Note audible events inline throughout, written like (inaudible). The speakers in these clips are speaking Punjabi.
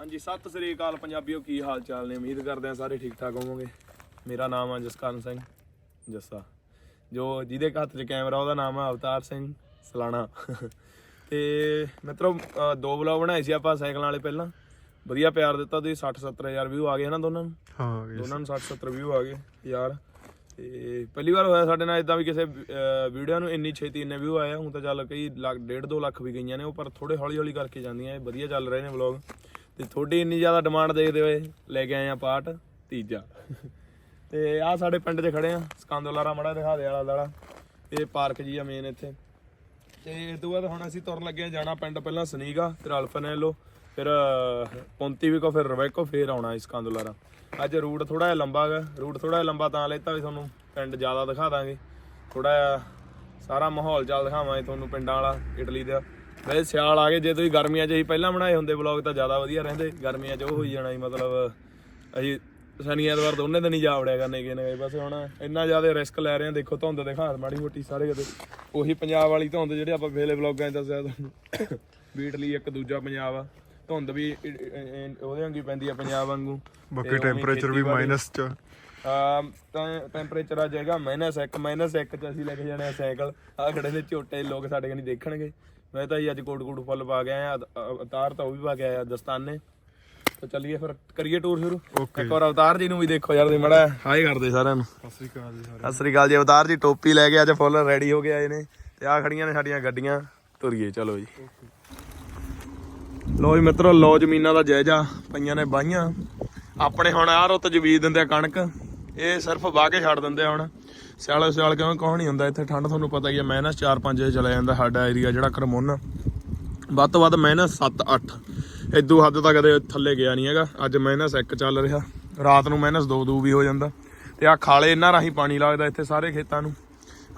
ਹਾਂਜੀ ਸਤਿ ਸ੍ਰੀ ਅਕਾਲ ਪੰਜਾਬੀਓ ਕੀ ਹਾਲ ਚਾਲ ਨੇ? ਉਮੀਦ ਕਰਦੇ ਆ ਸਾਰੇ ਠੀਕ ਠਾਕ ਹੋਵੋਗੇ। ਮੇਰਾ ਨਾਮ ਹੈ ਜਸਕਰਨ ਸਿੰਘ ਜੱਸਾ। ਜੋ ਜਿਹਦੇ ਹੱਥ 'ਚ ਕੈਮਰਾ ਉਹਦਾ ਨਾਮ ਹੈ ਅਵਤਾਰ ਸਿੰਘ ਸਲਾਣਾ। ਤੇ ਮਿੱਤਰੋ ਦੋ ਵਲੌਗ ਬਣਾਏ ਸੀ ਆਪਾਂ ਸਾਈਕਲਾਂ ਵਾਲੇ ਪਹਿਲਾਂ। ਵਧੀਆ ਪਿਆਰ ਦਿੱਤਾ ਤੁਸੀਂ 60 70000 ਵਿਊ ਆ ਗਏ ਨਾ ਦੋਨਾਂ ਨੂੰ? ਹਾਂ ਦੋਨਾਂ ਨੂੰ 60 70 ਵਿਊ ਆ ਗਏ ਯਾਰ ਤੇ ਪਹਿਲੀ ਵਾਰ ਹੋਇਆ ਸਾਡੇ ਨਾਲ ਇਦਾਂ ਵੀ ਕਿਸੇ ਵੀਡੀਓ ਨੂੰ ਇੰਨੀ ਛੇਤੀ ਇੰਨੇ ਵਿਊ ਆਏ ਆ। ਹੁਣ ਤਾਂ ਚੱਲ ਕਈ ਲੱਖ ਡੇਢ 2 ਲੱਖ ਵੀ ਗਈਆਂ ਨੇ ਉਹ ਪਰ ਥੋੜੇ ਹੌਲੀ ਹੌਲੀ ਕਰਕੇ ਜਾਂਦੀਆਂ ਇਹ ਵਧੀਆ ਚੱਲ ਰਹੇ ਨੇ ਵਲੌਗ ਤੇ ਤੁਹਾਡੀ ਇੰਨੀ ਜ਼ਿਆਦਾ ਡਿਮਾਂਡ ਦੇਖਦੇ ਹੋਏ, ਲੈ ਕੇ ਆਏ ਆ ਪਾਰਟ ਤੀਜਾ। ਤੇ ਆ ਸਾਡੇ ਪਿੰਡ 'ਚ ਖੜੇ ਆ ਸਕੰਦੋਲਾਰਾ ਮੜਾ ਦਿਖਾ ਦੇ ਵਾਲਾ ਦਾੜਾ ਇਹ ਪਾਰਕ ਜੀ ਆ ਮੇਨ ਇੱਥੇ। ਤੇ ਇਸ ਤੋਂ ਬਾਅਦ ਹੁਣ ਅਸੀਂ ਤੁਰਨ ਲੱਗੇ ਆ, ਜਾਣਾ ਪਿੰਡ ਪਹਿਲਾਂ ਸਨੀਗਾ, ਫਿਰ ਅਲਫਨੈਲੋ ਫਿਰ ਪੌਂਤੀ ਵੀ ਕੋ ਫਿਰ ਰਵੈਕੋ, ਫਿਰ ਆਉਣਾ ਇਸ ਕੰਦੋਲਾਰਾ ਅੱਜ ਰੂਟ ਥੋੜਾ ਜਿਹਾ ਲੰਬਾ ਹੈਗਾ ਰੂਟ ਥੋੜਾ ਜਿਹਾ ਲੰਬਾ ਤਾਂ ਲੈਤਾ ਵੀ ਤੁਹਾਨੂੰ, ਪਿੰਡ ਜ਼ਿਆਦਾ ਦਿਖਾ ਦਾਂਗੇ। ਥੋੜਾ ਜਿਹਾ ਸਾਰਾ ਮਾਹੌਲ ਚੱਲ ਦਿਖਾਵਾਂਗੇ ਤੁਹਾਨੂੰ ਪਿੰਡਾਂ ਵਾਲਾ, ਇਟਲੀ ਦਾ। ਵੈਸੇ ਸਿਆਲ ਆ ਗਏ ਜੇ ਤੁਸੀਂ ਗਰਮੀਆਂ 'ਚ ਹੀ ਪਹਿਲਾਂ ਬਣਾਏ ਹੁੰਦੇ ਵਲੌਗ ਤਾਂ ਜ਼ਿਆਦਾ ਵਧੀਆ ਰਹਿੰਦੇ ਗਰਮੀਆਂ 'ਚ ਉਹ ਹੋਈ ਜਾਣਾ ਸੀ ਮਤਲਬ ਅਸੀਂ ਸ਼ਨੀ ਐਤਵਾਰ ਦੋਨੇ ਦਿਨ ਹੀ ਜਾ ਵੜਿਆ ਕਰਨੇ ਕਿ ਨੇ ਬਸ ਹੁਣ ਇੰਨਾ ਜ਼ਿਆਦਾ ਰਿਸਕ ਲੈ ਰਹੇ ਆ ਦੇਖੋ ਧੁੰਦ ਦਿਖਾ ਮਾੜੀ ਮੋਟੀ ਸਾਰੇ ਕਿਤੇ ਉਹੀ ਪੰਜਾਬ ਵਾਲੀ ਧੁੰਦ ਜਿਹੜੇ ਆਪਾਂ ਵੇਲੇ ਵਲੌਗਾਂ 'ਚ ਦੱਸਿਆ ਤੁਹਾਨੂੰ ਬੀਟ ਲਈ ਇੱਕ ਦੂਜਾ ਪੰਜਾਬ ਆ ਧੁੰਦ ਵੀ ਉਹਦੇ ਵਾਂਗੀ ਪੈਂਦੀ ਆ ਪੰਜਾਬ ਵਾਂਗੂ ਬਾਕੀ ਟੈਂਪਰੇਚਰ ਵੀ ਮਾਈਨਸ ਚ ਆ। ਟੈਂਪਰੇਚਰ ਆ ਜਾਏਗਾ ਮਾਈਨਸ 1 ਮਾਈਨਸ 1 ਚ ਅਸੀਂ ਲੈ ਕੇ ਜਾਣੇ ਆ ਸਾਈਕਲ ਆ ਖੜੇ ਨੇ ਝੋਟੇ ਲੋਕ ਸਾਡੇ ਕਨੀ ਦੇਖਣਗੇ। ਮੈਂ ਤਾਂ ਜੀ ਅੱਜ ਕੋਟ ਕੋਟ ਫੁੱਲ ਪਾ ਕੇ ਆਇਆ ਅਵਤਾਰ ਤਾਂ ਉਹ ਵੀ ਪਾ ਕੇ ਆਇਆ ਦਸਤਾਨੇ। ਤਾਂ ਚੱਲੀਏ ਫਿਰ ਕਰੀਏ ਟੂਰ ਸ਼ੁਰੂ. ਇੱਕ ਵਾਰ ਅਵਤਾਰ ਜੀ ਨੂੰ ਵੀ ਦੇਖੋ ਯਾਰ ਦੇ ਮੜਾ ਹਾਈ ਕਰਦੇ ਸਾਰਿਆਂ ਨੂੰ। ਸਤਿ ਸ੍ਰੀ ਅਕਾਲ ਜੀ ਸਾਰੇ ਸਤਿ ਸ੍ਰੀ ਅਕਾਲ ਜੀ ਅਵਤਾਰ ਜੀ ਟੋਪੀ ਲੈ ਕੇ ਅੱਜ ਫੁੱਲ ਰੈਡੀ ਹੋ ਕੇ ਆਏ ਨੇ। ਤੇ ਆ ਖੜੀਆਂ ਨੇ ਸਾਡੀਆਂ ਗੱਡੀਆਂ ਤੁਰੀਏ ਚਲੋ ਜੀ। ਲੋ ਜੀ ਮਿੱਤਰੋ ਲੋ ਜ਼ਮੀਨਾਂ ਦਾ ਜਾਇਜ਼ਾ ਪਈਆਂ ਨੇ ਬਾਈਆਂ ਆਪਣੇ ਹੁਣ ਆਹ ਰੁੱਤ ਜਵੀਦ ਦਿੰਦੇ ਆ ਕਣਕ। ਇਹ ਸਿਰਫ ਵਾਹ ਕੇ ਛੱਡ ਦਿੰਦੇ ਆ ਹੁਣ। ਸਿਆਲੇ ਸਿਆਲ ਕਿਉਂ ਕੋਹ ਨਹੀਂ ਹੁੰਦਾ ਇੱਥੇ? ਠੰਡ ਤੁਹਾਨੂੰ ਪਤਾ ਹੀ ਹੈ ਮਾਈਨਸ 4-5 ਜੇ ਚਲਾ ਜਾਂਦਾ ਸਾਡਾ ਏਰੀਆ ਜਿਹੜਾ ਕਰਮੋਨਾ। ਵੱਧ ਤੋਂ ਵੱਧ ਮਾਈਨਸ 7-8 ਇਦੋਂ ਹੱਦ ਤੱਕ ਕਦੇ ਥੱਲੇ ਗਿਆ ਨਹੀਂ ਹੈਗਾ। ਅੱਜ ਮਾਈਨਸ 1 ਚੱਲ ਰਿਹਾ। ਰਾਤ ਨੂੰ ਮਾਈਨਸ 2-2 ਵੀ ਹੋ ਜਾਂਦਾ। ਤੇ ਆ ਖਾਲੇ ਇਹਨਾਂ ਰਾਹੀਂ ਪਾਣੀ ਲੱਗਦਾ ਇੱਥੇ ਸਾਰੇ ਖੇਤਾਂ ਨੂੰ।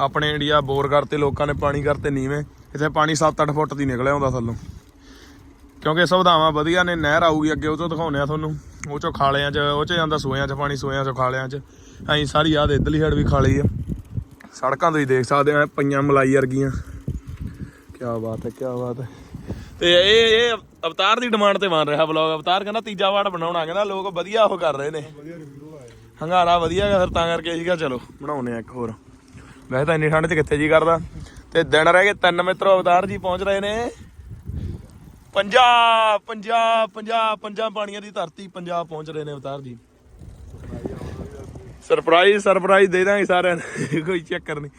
ਆਪਣੇ ਇੰਡੀਆ ਬੋਰ ਕਰਤੇ, ਲੋਕਾਂ ਨੇ ਪਾਣੀ ਕਰਤੇ ਨੀਵੇਂ। ਇੱਥੇ ਪਾਣੀ 7-8 ਫੁੱਟ ਦੀ ਨਿਕਲਿਆ ਹੁੰਦਾ ਥੱਲੋਂ। ਕਿਉਂਕਿ ਸੁਵਿਧਾਵਾਂ ਵਧੀਆ ਨੇ, ਨਹਿਰ ਆਊਗੀ ਅੱਗੇ, ਉਹ ਤੋਂ ਦਿਖਾਉਂਦੇ ਆ ਤੁਹਾਨੂੰ। ਉਹ ਚੋਂ ਖਾਲਿਆਂ 'ਚ, ਉਹ 'ਚ ਜਾਂਦਾ ਸੋਇਆਂ 'ਚ, ਪਾਣੀ ਸੋਇਆਂ ਚੋਂ ਖਾਲਿਆਂ 'ਚ। ਐਂ ਸਾਰੀ ਯਾਦ ਇਧਰਲੀ ਸਾਈਡ ਵੀ ਖਾਲੀ ਆ। ਸੜਕਾਂ ਤੁਸੀਂ ਦੇਖ ਸਕਦੇ ਆ, ਪਈਆਂ ਮਲਾਈ ਵਰਗੀਆਂ। ਕੀ ਬਾਤ ਹੈ ਕੀ ਬਾਤ ਹੈ। ਤੇ ਇਹ ਇਹ ਅਵਤਾਰ ਦੀ ਡਿਮਾਂਡ ਤੇ ਬਣ ਰਿਹਾ ਵਲੌਗ ਅਵਤਾਰ ਕਹਿੰਦਾ ਤੀਜਾ ਵਾਰ ਬਣਾਉਣਾ, ਕਹਿੰਦਾ ਲੋਕ ਵਧੀਆ ਉਹ ਕਰ ਰਹੇ ਨੇ। ਹੰਗਾਰਾ ਵਧੀਆ ਗਾ ਫਿਰ, ਤਾਂ ਕਰਕੇ ਸੀਗਾ ਚਲੋ ਬਣਾਉਨੇ ਆ ਇੱਕ ਹੋਰ। ਵੈਸੇ ਤਾਂ ਇੰਨੀ ਠੰਡ 'ਚ ਕਿੱਥੇ ਜੀ ਕਰਦਾ? ਤੇ ਦਿਨ ਰਹਿ ਗਏ ਤਿੰਨ ਮਿੱਤਰੋ, ਅਵਤਾਰ ਜੀ ਪਹੁੰਚ ਰਹੇ ਨੇ। ਪੰਜਾਬ ਪੰਜਾਬ ਪੰਜਾਬ ਪੰਜਾਬ ਪਾਣੀਆਂ ਦੀ ਧਰਤੀ ਪੰਜਾਬ ਪਹੁੰਚ ਰਹੇ ਨੇ ਅਵਤਾਰ ਜੀ। ਸਰਪ੍ਰਾਈਜ਼ ਸਰਪ੍ਰਾਈਜ਼ ਦੇ ਦਾਂਗੇ ਸਾਰਿਆਂ ਨੂੰ। (laughs) ਕੋਈ ਚੱਕਰ ਨਹੀਂ।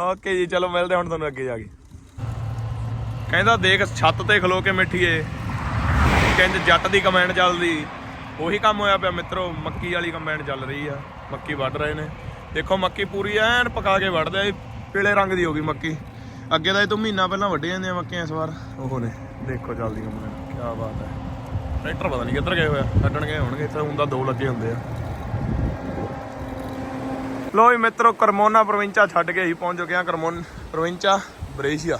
ਓਕੇ ਜੀ, ਚਲੋ ਮਿਲਦੇ ਹੁਣ ਤੁਹਾਨੂੰ ਅੱਗੇ ਜਾ ਕੇ। ਕਹਿੰਦਾ ਦੇਖ, ਛੱਤ ਤੇ ਖਲੋ ਕੇ ਮਿੱਠੀਏ। ਕਹਿੰਦੇ ਜੱਟ ਦੀ ਕਮੈਂਡ ਚੱਲਦੀ ਉਹੀ ਕੰਮ ਹੋਇਆ ਪਿਆ ਮਿੱਤਰੋ, ਮੱਕੀ ਵਾਲੀ ਕਮੈਂਡ ਚੱਲ ਰਹੀ ਆ। ਮੱਕੀ ਵੱਢ ਰਹੇ ਨੇ। ਦੇਖੋ, ਮੱਕੀ ਪੂਰੀ ਐਨ ਪਕਾ ਕੇ ਵੱਢਦੇ ਆ। ਪੀਲੇ ਰੰਗ ਦੀ ਹੋ ਗਈ ਮੱਕੀ। ਅੱਗੇ ਦਾ ਇਹ ਤੋਂ ਮਹੀਨਾ ਪਹਿਲਾਂ ਵੱਢੇ ਜਾਂਦੇ ਆ ਮੱਕੀਆਂ ਇਸ ਵਾਰ। ਉਹ ਨੇ। ਦੇਖੋ ਚੱਲਦੀ ਕਮੈਂਡ ਕੀ ਬਾਤ ਹੈ। ਟਰੈਕਟਰ ਪਤਾ ਨਹੀਂ ਕਿੱਧਰ ਗਏ ਹੋਇਆ ਛੱਡਣ ਗਏ ਹੋਣਗੇ ਇੱਥੇ ਹੁੰਦਾ ਦੋ ਲੱਗੇ ਹੁੰਦੇ ਆ। ਲੋ ਜੀ ਮਿੱਤਰੋ ਕਰਮੋਨਾ ਪ੍ਰੋਵਿੰਚਾ ਛੱਡ ਕੇ ਹੀ ਪਹੁੰਚ ਚੁੱਕੇ ਆ ਕਰਮੋਨ ਪ੍ਰੋਵਿੰਚਾ ਬਰੇਸ਼ੀਆ।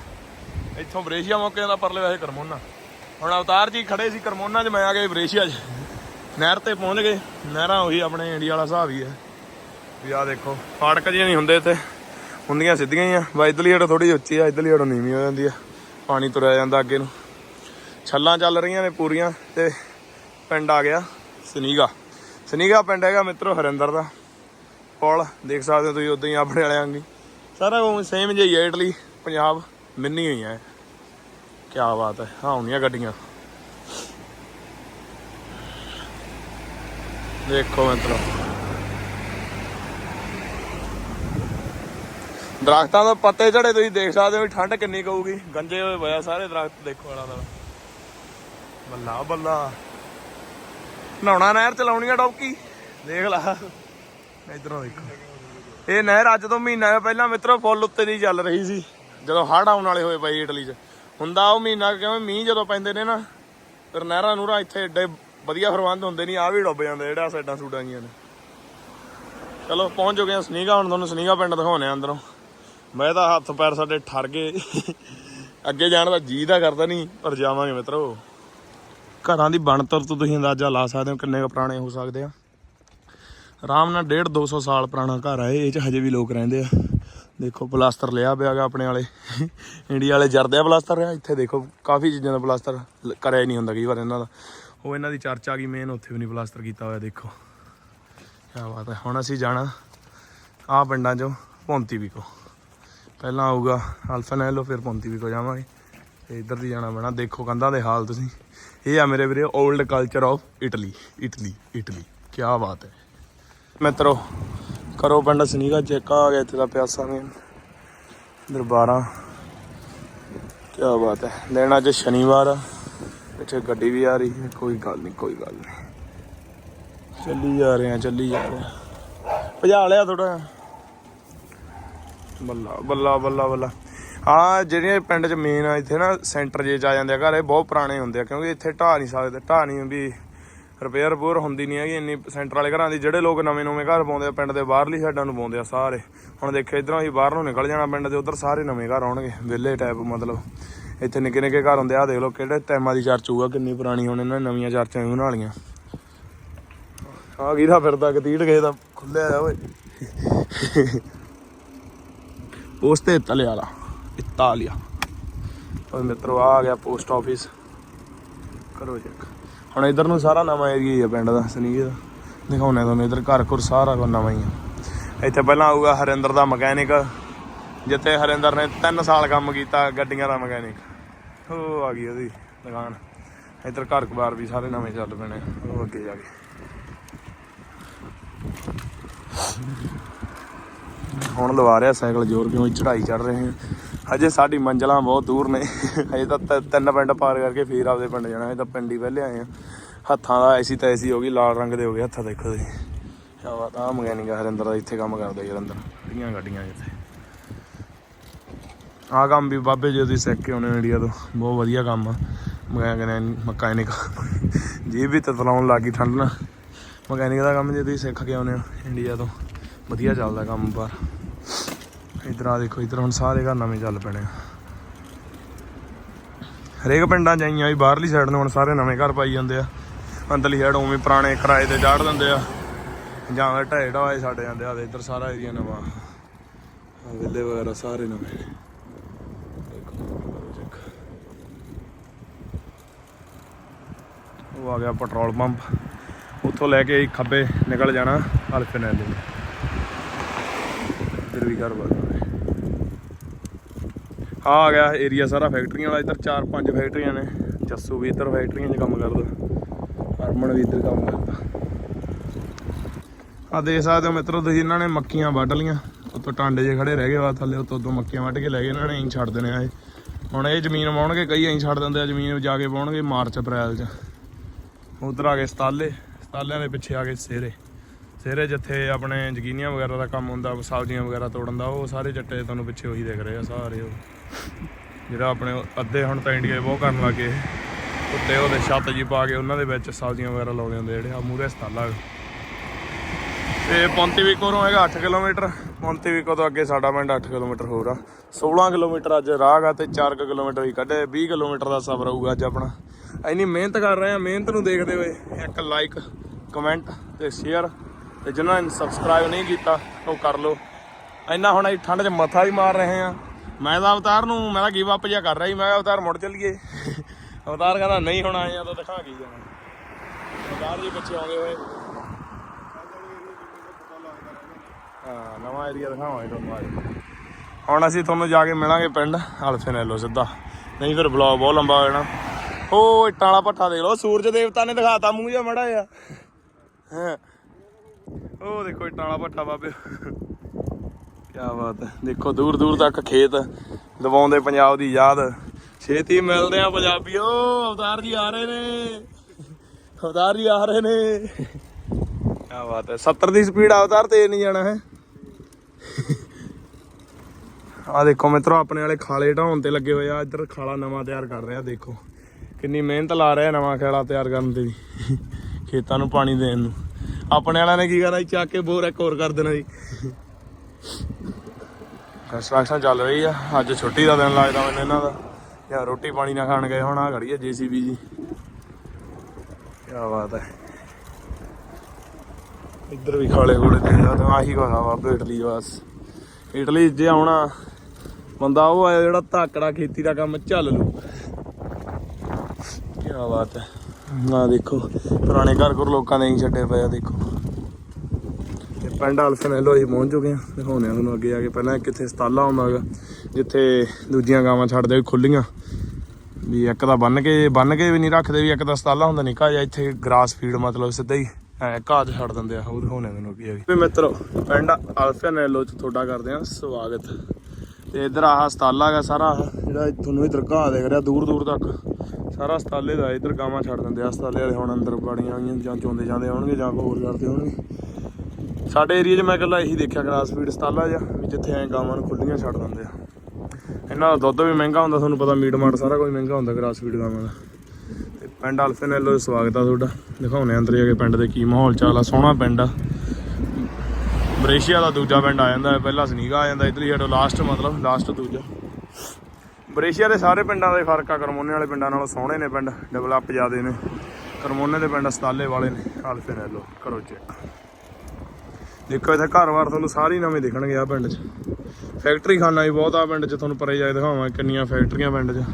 ਇੱਥੋਂ ਬਰੇਸ਼ੀਆ ਮੌਕੇ ਦਾ ਪਰਲੇ ਵੈਸੇ ਕਰਮੋਨਾ। ਹੁਣ ਅਵਤਾਰ ਜੀ ਖੜੇ ਸੀ ਕਰਮੋਨਾ 'ਚ ਮੈਂ ਆ ਗਿਆ ਬਰੇਸ਼ੀਆ 'ਚ। ਨਹਿਰ ਤੇ ਪਹੁੰਚ ਗਏ। ਨਹਿਰਾਂ ਉਹੀ ਆਪਣੇ ਇੰਡੀਆ ਵਾਲਾ ਹਿਸਾਬ ਹੀ ਹੈ। ਵੀ ਆ ਦੇਖੋ ਫਾਟਕ ਜਿਹੇ ਨਹੀਂ ਹੁੰਦੇ ਇੱਥੇ। ਹੁੰਦੀਆਂ ਸਿੱਧੀਆਂ ਹੀ ਆ। ਵਾ ਇਧਰਲੀ ਹੜ ਥੋੜੀ ਉੱਚੀ ਆ ਇਧਰਲੀ ਹੜ ਨੀਵੀਂ ਹੋ ਜਾਂਦੀ ਆ। ਪਾਣੀ ਤੁਰਿਆ ਜਾਂਦਾ ਅੱਗੇ ਨੂੰ। ਛੱਲਾਂ ਚੱਲ ਰਹੀਆਂ ਨੇ ਪੂਰੀਆਂ ਤੇ ਪਿੰਡ ਆ ਗਿਆ ਸਨੀਗਾ। ਸਨੀਗਾ ਪਿੰਡ ਹੈਗਾ ਮਿੱਤਰੋ ਹਰਿੰਦਰ ਦਾ। ਪੁਲ, ਦੇਖ ਸਕਦੇ ਹੋ ਤੁਸੀਂ ਉਦਾਂ ਹੀ ਆਪਣੇ ਵਾਲਿਆਂ ਵਾਂਗੀ। ਸਾਰਾ ਉਹ ਸੇਮ ਜਿਹਾ ਹੀ ਹੈ ਇਟਲੀ ਪੰਜਾਬ, ਮਿੰਨੀ ਹੋਈਆਂ ਹੈ ਕੀ ਬਾਤ ਹੈ ਹਾਂ ਹੁੰਦੀਆਂ ਗੱਡੀਆਂ। ਦੇਖੋ ਮਿੱਤਰੋ। ਦਰਖਤਾਂ ਦੇ ਪੱਤੇ ਝੜੇ ਤੁਸੀਂ ਦੇਖ ਸਕਦੇ ਹੋ ਵੀ ਠੰਡ ਕਿੰਨੀ ਕਹੂਗੀ ਗੰਜੇ ਹੋਏ ਹੋਇਆ ਸਾਰੇ ਦਰਖਤ ਦੇਖੋ ਵਾਲਾ ਦਾ। ਬੱਲਾ ਬੱਲਾ। ਨਹਾਉਣਾ ਨਹਿਰ ਚਲਾਉਣੀ ਆ ਡੌਕੀ ਦੇਖ ਲਾ। ਇਧਰੋਂ ਦੇਖੋ। ਇਹ ਨਹਿਰ ਅੱਜ ਤੋਂ ਮਹੀਨਾ ਪਹਿਲਾਂ ਮਿੱਤਰੋ ਫੁੱਲ ਉੱਤੇ ਦੀ ਚੱਲ ਰਹੀ ਸੀ। ਜਦੋਂ ਹੜ੍ਹ ਆਉਣ ਵਾਲੇ ਹੋਏ ਪਏ ਇਟਲੀ 'ਚ। ਹੁੰਦਾ ਉਹ ਮਹੀਨਾ ਕਿਵੇਂ ਮੀਂਹ ਜਦੋਂ ਪੈਂਦੇ ਨੇ ਨਾ, ਫਿਰ ਨਹਿਰਾਂ ਨੂਰਾਂ ਇੱਥੇ ਏਡੇ ਵਧੀਆ ਪ੍ਰਬੰਧ ਹੁੰਦੇ ਨਹੀਂ ਆ ਵੀ ਡੁੱਬ ਜਾਂਦੇ ਜਿਹੜਾ ਸਾਈਡਾਂ ਸੂਡਾਂ ਗਈਆਂ ਨੇ। ਚਲੋ, ਪਹੁੰਚ ਚੁੱਕੇ ਹਾਂ ਸਨੀਗਾ, ਹੁਣ ਤੁਹਾਨੂੰ ਸਨੀਗਾ ਪਿੰਡ ਦਿਖਾਉਣੇ ਆ ਅੰਦਰੋਂ। ਮੈਂ ਤਾਂ ਹੱਥ ਪੈਰ ਸਾਡੇ ਠਰ ਗਏ। ਅੱਗੇ ਜਾਣ ਦਾ ਜੀ ਦਾ ਕਰਦਾ ਨਹੀਂ, ਪਰ ਜਾਵਾਂਗੇ ਮਿੱਤਰੋ। ਘਰਾਂ ਦੀ ਬਣਤਰ ਤੋਂ ਤੁਸੀਂ ਅੰਦਾਜ਼ਾ ਲਾ ਸਕਦੇ ਹੋ ਕਿੰਨੇ ਕੁ ਪੁਰਾਣੇ ਹੋ ਸਕਦੇ ਆ। ਆਰਾਮ ਨਾਲ 1.5 200 ਸਾਲ ਪੁਰਾਣਾ ਘਰ ਆ ਇਹ ਇਹ ਚ ਹਜੇ ਵੀ ਲੋਕ ਰਹਿੰਦੇ ਆ। ਦੇਖੋ, ਪਲਾਸਟਰ ਲਿਆ ਪਿਆਗਾ ਆਪਣੇ ਵਾਲੇ। ਇੰਡੀਆ ਵਾਲੇ ਜਰਦੇ ਆ ਪਲਾਸਟਰ, ਆ ਇੱਥੇ ਦੇਖੋ, ਕਾਫੀ ਚੀਜ਼ਾਂ ਦਾ ਪਲਾਸਟਰ ਲ- ਕਰਿਆ ਹੀ ਨਹੀਂ ਹੁੰਦਾ ਕਈ ਵਾਰ ਇਹਨਾਂ ਦਾ। ਉਹ ਇਹਨਾਂ ਦੀ ਚਰਚਾ ਗਈ ਮੇਨ ਉੱਥੇ ਵੀ ਨਹੀਂ ਪਲਾਸਟਰ ਕੀਤਾ ਹੋਇਆ, ਦੇਖੋ। ਕੀ ਬਾਤ ਹੈ, ਹੁਣ ਅਸੀਂ ਜਾਣਾ ਆ ਪਿੰਡਾਂ 'ਚੋਂ ਪੌਂਤੀ ਵਿਕੋ ਪਹਿਲਾਂ ਆਊਗਾ ਅਲਫਨੈਲੋ ਫਿਰ ਪੌਂਤੀ ਕੋ ਜਾਵਾਂਗੇ। ਤੇ ਇੱਧਰ ਦੀ ਜਾਣਾ ਪੈਣਾ, ਦੇਖੋ ਕੰਧਾਂ ਦੇ ਹਾਲ ਤੁਸੀਂ। ਇਹ ਆ ਮੇਰੇ ਵੀਰੇ old culture of Italy Italy Italy ਕੀ ਬਾਤ ਹੈ। ਮਿੱਤਰੋ, ਕਰੋ ਪਿੰਡ ਸਨੀਗਾ ਚੈੱਕ ਆ ਗਿਆ ਇੱਥੇ ਦਾ ਪਿਆਸਾ ਮੇਨ ਦਰਬਾਰਾਂ। ਕੀ ਬਾਤ ਹੈ। ਦਿਨ ਅੱਜ ਸ਼ਨੀਵਾਰ ਆ। ਇੱਥੇ ਗੱਡੀ ਵੀ ਆ ਰਹੀ ਹੈ। ਕੋਈ ਗੱਲ ਨਹੀਂ, ਕੋਈ ਗੱਲ ਨਹੀਂ। ਚੱਲੀ ਜਾ ਰਹੇ ਆ ਚੱਲੀ ਜਾ ਰਹੇ ਆ ਭਜਾ ਲਿਆ ਥੋੜਾ ਬੱਲਾ ਬੱਲਾ ਬੱਲਾ ਬੱਲਾ। ਆ ਜਿਹੜੀਆਂ ਪਿੰਡ ਚ ਮੇਨ ਆ, ਇੱਥੇ ਨਾ ਸੈਂਟਰ ਜੇ ਚ ਆ ਜਾਂਦੇ ਆ, ਘਰ ਇਹ ਬਹੁਤ ਪੁਰਾਣੇ ਹੁੰਦੇ ਆ, ਕਿਉਂਕਿ ਇੱਥੇ ਢਾਹ ਨਹੀਂ ਸਕਦੇ, ਢਾਹ ਨਹੀਂ ਵੀ ਰਿਪੇਅਰ ਬੂਰ ਹੁੰਦੀ ਨਹੀਂ ਹੈਗੀ, ਇੰਨੀ ਸੈਂਟਰ ਵਾਲੇ ਘਰਾਂ ਦੀ, ਜਿਹੜੇ ਲੋਕ ਨਵੇਂ ਨਵੇਂ ਘਰ ਪਾਉਂਦੇ ਆ, ਪਿੰਡ ਦੇ ਬਾਹਰਲੀ ਸਾਈਡਾਂ ਨੂੰ ਪਾਉਂਦੇ ਆ ਸਾਰੇ। ਹੁਣ ਦੇਖੋ ਇਧਰੋਂ ਹੀ ਬਾਹਰ ਨੂੰ ਨਿਕਲ ਜਾਣਾ ਪਿੰਡ ਦੇ ਉਧਰ ਸਾਰੇ ਨਵੇਂ ਘਰ ਆਉਣਗੇ ਵਿਲੇ ਟਾਈਪ ਮਤਲਬ। ਇੱਥੇ ਨਿੱਕੇ ਨਿੱਕੇ ਘਰ ਹੁੰਦੇ ਆ, ਆਹ ਦੇਖ ਲਓ ਕਿਹੜੇ ਟਾਈਮਾਂ ਦੀ ਚਰਚ ਹੋਊਗਾ, ਕਿੰਨੀ ਪੁਰਾਣੀ ਹੁਣ ਇਹਨਾਂ ਨੇ ਨਵੀਆਂ ਚਰਚਾਂ ਵੀ ਬਣਾ ਲੀਆਂ ਆ ਗੀਰਾ ਫਿਰਦਾ, ਕਤੀੜ ਗਏ ਦਾ ਖੁੱਲਿਆ ਆ ਉਸ 'ਤੇ ਇਟਲੀ ਵਾਲਾ ਇਟਾਲੀਆ ਔਰ ਮਿੱਤਰੋ, ਆ ਗਿਆ ਪੋਸਟ ਆਫਿਸ। ਕਰੋ ਚੈੱਕ ਹੁਣ ਇਧਰ ਨੂੰ ਸਾਰਾ ਨਵਾਂ ਏਰੀਆ ਹੀ ਆ ਪਿੰਡ ਦਾ, ਸਨੀਏ ਦਾ। ਦਿਖਾਉਣੇ ਤੁਹਾਨੂੰ ਇਧਰ ਘਰ ਘਰ ਸਾਰਾ ਕੁਝ ਨਵਾਂ ਹੀ ਆ। ਇੱਥੇ ਪਹਿਲਾਂ ਆਊਗਾ ਹਰਿੰਦਰ ਦਾ ਮਕੈਨਿਕ। ਜਿੱਥੇ ਹਰਿੰਦਰ ਨੇ 3 ਸਾਲ ਕੰਮ ਕੀਤਾ ਗੱਡੀਆਂ ਦਾ ਮਕੈਨਿਕ। ਉਹ ਆ ਗਈ ਉਹਦੀ ਦੁਕਾਨ। ਇੱਧਰ ਘਰ ਬਾਰ ਵੀ ਸਾਰੇ ਨਵੇਂ ਚੱਲ ਪਏ ਉਹ ਅੱਗੇ ਜਾ ਕੇ। ਹੁਣ ਲਵਾ ਰਿਹਾ ਸਾਈਕਲ, ਜ਼ੋਰ ਕਿਉਂ? ਚੜਾਈ ਚੜ ਰਹੇ ਹਾਂ ਹਜੇ ਸਾਡੀ ਮੰਜ਼ਲਾਂ ਬਹੁਤ ਦੂਰ ਨੇ। ਅਜੇ ਤਾਂ ਤਿੰਨ ਪਿੰਡ ਪਾਰ ਕਰਕੇ ਫੇਰ ਆਪਦੇ ਪਿੰਡ ਜਾਣਾ। ਅਜੇ ਤਾਂ ਪਿੰਡ ਹੀ ਪਹਿਲੇ ਆਏ ਆ। ਹੱਥਾਂ ਦਾ ਐਸੀ ਤਾਂ ਐਸੀ ਹੋ ਗਈ, ਲਾਲ ਰੰਗ ਦੇ ਹੋ ਗਏ ਹੱਥਾਂ ਦੇਖੋ ਤੁਸੀਂ ਕਿਆ ਤਾਂ ਆ ਮਕੈਨਿਕ ਹਰਿੰਦਰ ਦਾ, ਇੱਥੇ ਕੰਮ ਕਰਦਾ ਜੀ ਹਰਿੰਦਰ। ਬੜੀਆਂ ਗੱਡੀਆਂ ਇੱਥੇ। ਆ ਕੰਮ ਵੀ ਬਾਬੇ ਜੀ ਦੀ ਸਿੱਖ ਕੇ ਆਉਣੇ ਇੰਡੀਆ ਤੋਂ। ਬਹੁਤ ਵਧੀਆ ਕੰਮ ਆ। Mechanic mechanic. ਜੀ ਵੀ ਤਤਲਾਉਣ ਲੱਗੀ ਠੰਡ ਨਾਲ। ਮਕੈਨਿਕ ਦਾ ਕੰਮ ਜੇ ਤੁਸੀਂ ਸਿੱਖ ਕੇ ਆਉਨੇ ਹੋ ਇੰਡੀਆ ਤੋਂ। ਵਧੀਆ ਚੱਲਦਾ ਕੰਮ ਪਰ। ਇਧਰ ਆ ਦੇਖੋ, ਇਧਰ ਹੁਣ ਸਾਰੇ ਘਰ ਨਵੇਂ ਚੱਲ ਪੈਣੇ ਆ। ਹਰੇਕ ਪਿੰਡਾਂ ਜਾਈਆਂ ਵੀ, ਬਾਹਰਲੀ ਸਾਈਡ ਨੂੰ ਹੁਣ ਸਾਰੇ ਨਵੇਂ ਘਰ ਪਾਈ ਜਾਂਦੇ ਆ। ਅੰਦਰਲੀ ਸਾਈਡ ਉਵੇਂ ਪੁਰਾਣੇ ਕਿਰਾਏ ਤੇ ਚਾੜ ਦਿੰਦੇ ਆ। ਜਾਂ ਫਿਰ ਢਾਏ ਢਾਏ ਛੱਡ ਜਾਂਦੇ ਆ ਤੇ ਇਧਰ ਸਾਰਾ ਏਰੀਆ ਨਵਾਂ। ਆਹ ਵਿਲੇ ਵਗੈਰਾ ਸਾਰੇ ਨਵੇਂ। ਉਹ ਆ ਗਿਆ ਪੈਟਰੋਲ ਪੰਪ ਉੱਥੋਂ ਲੈ ਕੇ ਖੱਬੇ, ਨਿਕਲ ਜਾਣਾ ਅਲਫਨੈਲ। ਨੂੰ ਇੱਧਰ ਵੀ ਘਰ ਬਾਰ ਆ ਆ ਗਿਆ ਏਰੀਆ ਸਾਰਾ ਫੈਕਟਰੀਆਂ ਵਾਲਾ, ਇੱਧਰ ਚਾਰ ਪੰਜ ਫੈਕਟਰੀਆਂ ਨੇ। ਜੱਸੂ ਵੀ ਇੱਧਰ ਫੈਕਟਰੀਆਂ 'ਚ ਕੰਮ ਕਰਦਾ। ਹਰਮਨ ਵੀ ਇੱਧਰ ਕੰਮ ਕਰਦਾ। ਆ ਦੇਖ ਸਕਦੇ ਹੋ ਮਿੱਤਰੋ, ਤੁਸੀਂ ਇਹਨਾਂ ਨੇ ਮੱਕੀਆਂ ਵੱਢ ਲੀਆਂ ਉੱਤੋਂ ਟਾਂਡੇ ਜੇ ਖੜੇ ਰਹਿ ਗਏ ਵਾ ਥੱਲੇ, ਉੱਤੋਂ ਉੱਤੋਂ ਮੱਕੀਆਂ ਵੱਢ ਕੇ ਲੈ ਗਏ ਇਹਨਾਂ ਨੇ, ਐਂ ਛੱਡ ਦੇਣੇ ਆ ਇਹ। ਹੁਣ ਇਹ ਜ਼ਮੀਨ ਵਾਉਣਗੇ, ਕਈ ਐਂ ਛੱਡ ਦਿੰਦੇ ਆ, ਜ਼ਮੀਨ ਜਾ ਕੇ ਵਾਉਣਗੇ ਮਾਰਚ, ਅਪ੍ਰੈਲ 'ਚ। ਉਧਰ ਆ ਗਏ ਸਤਾਲੇ, ਸਤਾਲਿਆਂ ਦੇ ਪਿੱਛੇ ਆ ਗਏ ਸੇਰੇ। ਸੇਰੇ ਜਿੱਥੇ ਆਪਣੇ ਜਗੀਨੀਆਂ ਵਗੈਰਾ ਦਾ ਕੰਮ ਹੁੰਦਾ, ਸਬਜ਼ੀਆਂ ਵਗੈਰਾ ਤੋੜਨ ਦਾ, ਉਹ ਸਾਰੇ ਚੱਟੇ ਤੁਹਾਨੂੰ ਪਿੱਛੇ ਉਹੀ ਦਿਖ ਰਹੇ ਆ, ਸਾਰੇ ਉਹ। ਜਿਹੜਾ ਆਪਣੇ ਅੱਧੇ ਹੁਣ ਤਾਂ ਇੰਡੀਆ 'ਚ ਬਹੁਤ ਕਰਨ ਲੱਗੇ ਉੱਤੇ ਉਹਦੇ ਛੱਤ ਜੀ ਪਾ ਕੇ ਉਹਨਾਂ ਦੇ ਵਿੱਚ ਸਬਜ਼ੀਆਂ ਵਗੈਰਾ ਲਾਉਂਦੇ ਹੁੰਦੇ ਜਿਹੜੇ ਆ ਮੂਰੇ ਸਤਾਲਾ ਤੇ ਪੌਂਤੀਵਿਕੋ ਤੋਂ ਹੈਗਾ 8 ਕਿਲੋਮੀਟਰ। ਪੌਂਤੀਵਿਕੋ ਤੋਂ ਅੱਗੇ ਸਾਡਾ ਪਿੰਡ 8 ਕਿਲੋਮੀਟਰ ਹੋਰ ਆ। 16 ਕਿਲੋਮੀਟਰ ਅੱਜ ਰਾਹ ਗਾ ਤੇ 4 ਕਿਲੋਮੀਟਰ ਹੀ ਕੱਢੇ 20 ਕਿਲੋਮੀਟਰ ਦਾ ਸਫ਼ਰ ਹੋਊਗਾ ਅੱਜ ਆਪਣਾ। ਇੰਨੀ ਮਿਹਨਤ ਕਰ ਰਹੇ ਆ, ਮਿਹਨਤ ਨੂੰ ਦੇਖਦੇ ਹੋਏ ਇੱਕ ਲਾਈਕ ਕਮੈਂਟ ਤੇ ਸ਼ੇਅਰ ਤੇ ਜਿਨ੍ਹਾਂ ਨੇ ਸਬਸਕ੍ਰਾਈਬ ਨਹੀਂ ਕੀਤਾ, ਉਹ ਕਰ ਲਓ। ਇੰਨਾ ਹੁਣ ਅਸੀਂ ਠੰਡ 'ਚ ਮੱਥਾ ਵੀ ਮਾਰ ਰਹੇ ਆ। ਮੈਂ ਤਾਂ ਅਵਤਾਰ ਨੂੰ, ਮੈਂ ਤਾਂ ਗਿਵ ਅਪ ਜਿਹਾ ਕਰ ਰਹੀ ਮੈਂ ਅਵਤਾਰ ਮੁੜ ਚੱਲੀਏ। ਅਵਤਾਰ ਕਹਿੰਦਾ, ਨਹੀਂ ਹੁਣ ਆਏ ਆ ਤਾਂ ਦਿਖਾ ਕੀ ਜਾਣਾ। ਅਵਤਾਰ ਜੀ ਪਿੱਛੇ ਆਉਂਦੇ ਹੋਏ। ਹਾਂ, ਨਵਾਂ ਏਰੀਆ ਦਿਖਾਵਾਂਗੇ ਤੁਹਾਨੂੰ ਅੱਜ। ਹੁਣ ਅਸੀਂ ਤੁਹਾਨੂੰ ਜਾ ਕੇ ਮਿਲਾਂਗੇ ਪਿੰਡ ਅਲਫਨੈਲੋ ਸਿੱਧਾ। ਨਹੀਂ ਫਿਰ ਬਲੌਗ ਬਹੁਤ ਲੰਬਾ ਹੋ ਜਾਣਾ। ਉਹ ਇੱਟਾਂ ਵਾਲਾ ਭੱਠਾ ਦੇਖ ਲਓ, ਸੂਰਜ ਦੇਵਤਾ ਨੇ ਦਿਖਾਤਾ, ਮੂੰਹ ਜਿਹਾ ਮੜਾ ਆ ਹਾਂ। ਉਹ ਦੇਖੋ, ਇੱਟਾਂ ਵਾਲਾ ਭੱਠਾ ਬਾਬੇ। ਕੀ ਬਾਤ ਹੈ। ਦੇਖੋ, ਦੂਰ ਦੂਰ ਤੱਕ ਖੇਤ ਦਵਾਉਂਦੇ ਪੰਜਾਬ ਦੀ ਯਾਦ। ਛੇਤੀ ਮਿਲਦੇ ਆ ਪੰਜਾਬੀਓ। ਅਵਤਾਰ ਜੀ ਆ ਰਹੇ ਨੇ। ਅਵਤਾਰ ਜੀ ਆ ਰਹੇ ਨੇ। ਕੀ ਬਾਤ ਹੈ। 70 ਦੀ ਸਪੀਡ ਅਵਤਾਰ, ਤੇ ਨਹੀਂ ਜਾਣਾ ਹੈ। ਆ ਦੇਖੋ ਮਿੱਤਰੋ, ਆਪਣੇ ਵਾਲੇ ਖਾਲੇ ਢਾਉਣ ਤੇ ਲੱਗੇ ਹੋਏ ਆ। ਇੱਧਰ ਖਾਲਾ ਨਵਾਂ ਤਿਆਰ ਕਰ ਰਿਹਾ, ਦੇਖੋ। ਕਿੰਨੀ ਮਿਹਨਤ ਲਾ ਰਿਹਾ ਨਵਾਂ ਖਾਲਾ ਤਿਆਰ ਕਰਨ ਤੇ। ਵੀ ਖੇਤਾਂ ਨੂੰ ਪਾਣੀ ਦੇਣ ਨੂੰ। ਆਪਣੇ ਵਾਲਿਆਂ ਨੇ ਕੀ ਕਰਨਾ ਚੱਕ ਕੇ ਬੋਰ ਇੱਕ ਹੋਰ ਕਰ ਦੇਣਾ ਜੀ। ਕੰਸਟਰਕਸ਼ਨ ਚੱਲ ਰਹੀ ਆ। ਅੱਜ ਛੁੱਟੀ ਦਾ ਦਿਨ ਲੱਗਦਾ ਮੈਨੂੰ ਇਹਨਾਂ ਦਾ। ਯਾ ਰੋਟੀ ਪਾਣੀ ਨਾ ਖਾਣ ਗਏ ਹੁਣ ਆ ਖੜੀ ਆ ਜੀਸੀਬੀ ਜੀ। ਕੀ ਬਾਤ ਹੈ ਇੱਧਰ ਵੀ ਖਾਲੇ ਖੋਲੇ ਤੇ ਤਾਂ ਆਹੀ ਕੋਣਾ ਵਾ ਇਟਲੀ ਬਸ। ਇਟਲੀ ਜੇ ਆਉਣਾ, ਬੰਦਾ ਉਹ ਆ ਜਿਹੜਾ ਧਾਕੜਾ ਖੇਤੀ ਦਾ ਕੰਮ ਚੱਲ ਲੂ। ਕੀ ਬਾਤ ਹੈ ਆ ਦੇਖੋ, ਪੁਰਾਣੇ ਘਰ ਘਰ ਲੋਕਾਂ ਦੇ ਹੀ ਛੱਡੇ ਪਏ ਆ, ਦੇਖੋ। ਪਿੰਡ ਅਲਫਨੈਲੋ ਅਸੀਂ ਪਹੁੰਚ ਚੁੱਕੇ ਆ ਦਿਖਾਉਂਦੇ ਆ ਤੁਹਾਨੂੰ ਅੱਗੇ ਜਾ ਕੇ ਪਹਿਲਾਂ ਕਿੱਥੇ ਸਤਾਲਾ ਹੁੰਦਾਗਾ ਜਿੱਥੇ ਦੂਜੀਆਂ ਗਾਵਾਂ ਛੱਡਦੇ ਵੀ ਖੁੱਲੀਆਂ ਵੀ ਇੱਕ ਤਾਂ ਬੰਨ ਕੇ ਬੰਨ ਕੇ ਵੀ ਨਹੀਂ ਰੱਖਦੇ, ਵੀ ਇੱਕ ਤਾਂ ਸਤਾਲਾ ਹੁੰਦਾ ਨਿੱਕਾ ਜਿਹਾ, ਇੱਥੇ ਗ੍ਰਾਸ ਫੀਡ ਮਤਲਬ ਸਿੱਧਾ ਹੀ, ਐ ਘਾਹ 'ਚ ਛੱਡ ਦਿੰਦੇ ਆ, ਉਹ ਦਿਖਾਉਂਦੇ ਆ ਤੁਹਾਨੂੰ ਅੱਗੇ ਜਾ ਕੇ। ਵੀ ਮਿੱਤਰੋ, ਪਿੰਡ ਅਲਫਨੈਲੋ 'ਚ ਤੁਹਾਡਾ ਕਰਦੇ ਆ ਸਵਾਗਤ। ਤੇ ਇਧਰ ਆਹ ਸਤਾਲਾ ਹੈਗਾ ਸਾਰਾ ਜਿਹੜਾ ਤੁਹਾਨੂੰ ਇਧਰ ਘਾਹ ਦੇਖ ਰਿਹਾ, ਦੂਰ ਦੂਰ ਤੱਕ, ਸਾਰਾ ਸਤਾਲੇ ਦਾ ਇਧਰ ਗਾਵਾਂ ਛੱਡ ਦਿੰਦੇ ਆ ਹਸਪਤਾਲੇ ਵਾਲੇ ਹੁਣ ਅੰਦਰ ਬਾੜੀਆਂ ਹੋਈਆਂ, ਜਾਂ ਚੋਂਦੇ ਜਾਂਦੇ ਹੋਣਗੇ, ਜਾਂ ਹੋਰ ਕਰਦੇ ਹੋਣਗੇ। ਸਾਡੇ ਏਰੀਆ 'ਚ ਮੈਂ ਇਕੱਲਾ ਇਹੀ ਦੇਖਿਆ ਗ੍ਰਾਸ ਫੀਡ ਸਤਾਲਾ ਜਿਹਾ, ਵੀ ਜਿੱਥੇ ਐ ਗਾਵਾਂ ਨੂੰ ਖੁੱਲੀਆਂ ਛੱਡ ਦਿੰਦੇ ਆ। ਇਹਨਾਂ ਦਾ ਦੁੱਧ ਵੀ ਮਹਿੰਗਾ ਹੁੰਦਾ, ਤੁਹਾਨੂੰ ਪਤਾ ਮੀਟ ਮਾਟ ਸਾਰਾ ਕੁਝ ਮਹਿੰਗਾ ਹੁੰਦਾ ਗ੍ਰਾਸ ਫੀਡ ਗਾਵਾਂ ਦਾ। ਤੇ ਪਿੰਡ ਅਲਫਨੈਲੋ ਦਾ ਸਵਾਗਤ ਆ ਤੁਹਾਡਾ। ਦਿਖਾਉਣੇ ਅੰਦਰ ਜਾ ਕੇ ਪਿੰਡ ਦੇ ਕੀ ਮਾਹੌਲ ਚਾਲ ਆ। ਸੋਹਣਾ ਪਿੰਡ ਆ। ਬਰੇਸ਼ੀਆ ਦਾ ਦੂਜਾ ਪਿੰਡ ਆ ਜਾਂਦਾ ਹੈ ਪਹਿਲਾ ਸਨੀਗਾ ਆ ਜਾਂਦਾ ਇਧਰਲੀ ਸਾਡੋ ਲਾਸਟ ਮਤਲਬ ਲਾਸਟ ਦੂਜਾ। ਬਰੇਸ਼ੀਆ ਦੇ ਸਾਰੇ ਪਿੰਡਾਂ ਦਾ ਫ਼ਰਕ ਆ, ਕਰਮੋਨੇ ਵਾਲੇ ਪਿੰਡਾਂ ਨਾਲੋਂ ਸੋਹਣੇ ਨੇ ਪਿੰਡ ਡਿਵੈਲਪ ਜ਼ਿਆਦੇ ਨੇ। ਕਰਮੋਨੇ ਦੇ ਪਿੰਡ ਸਤਾਲੇ ਵਾਲੇ ਨੇ, ਅਲਫਨੈਲੋ ਕਰੋ ਚੈੱਕ। ਦੇਖੋ ਇੱਥੇ ਘਰ-ਬਾਰ ਤੁਹਾਨੂੰ ਸਾਰੇ ਨਵੇਂ ਦਿਖਣਗੇ ਆ ਪਿੰਡ 'ਚ। ਫੈਕਟਰੀ ਖਾਨਾ ਵੀ ਬਹੁਤ ਆ ਪਿੰਡ 'ਚ, ਤੁਹਾਨੂੰ ਪਰੇ ਜਾ ਕੇ ਦਿਖਾਵਾਂ ਕਿੰਨੀਆਂ ਫੈਕਟਰੀਆਂ ਪਿੰਡ 'ਚ।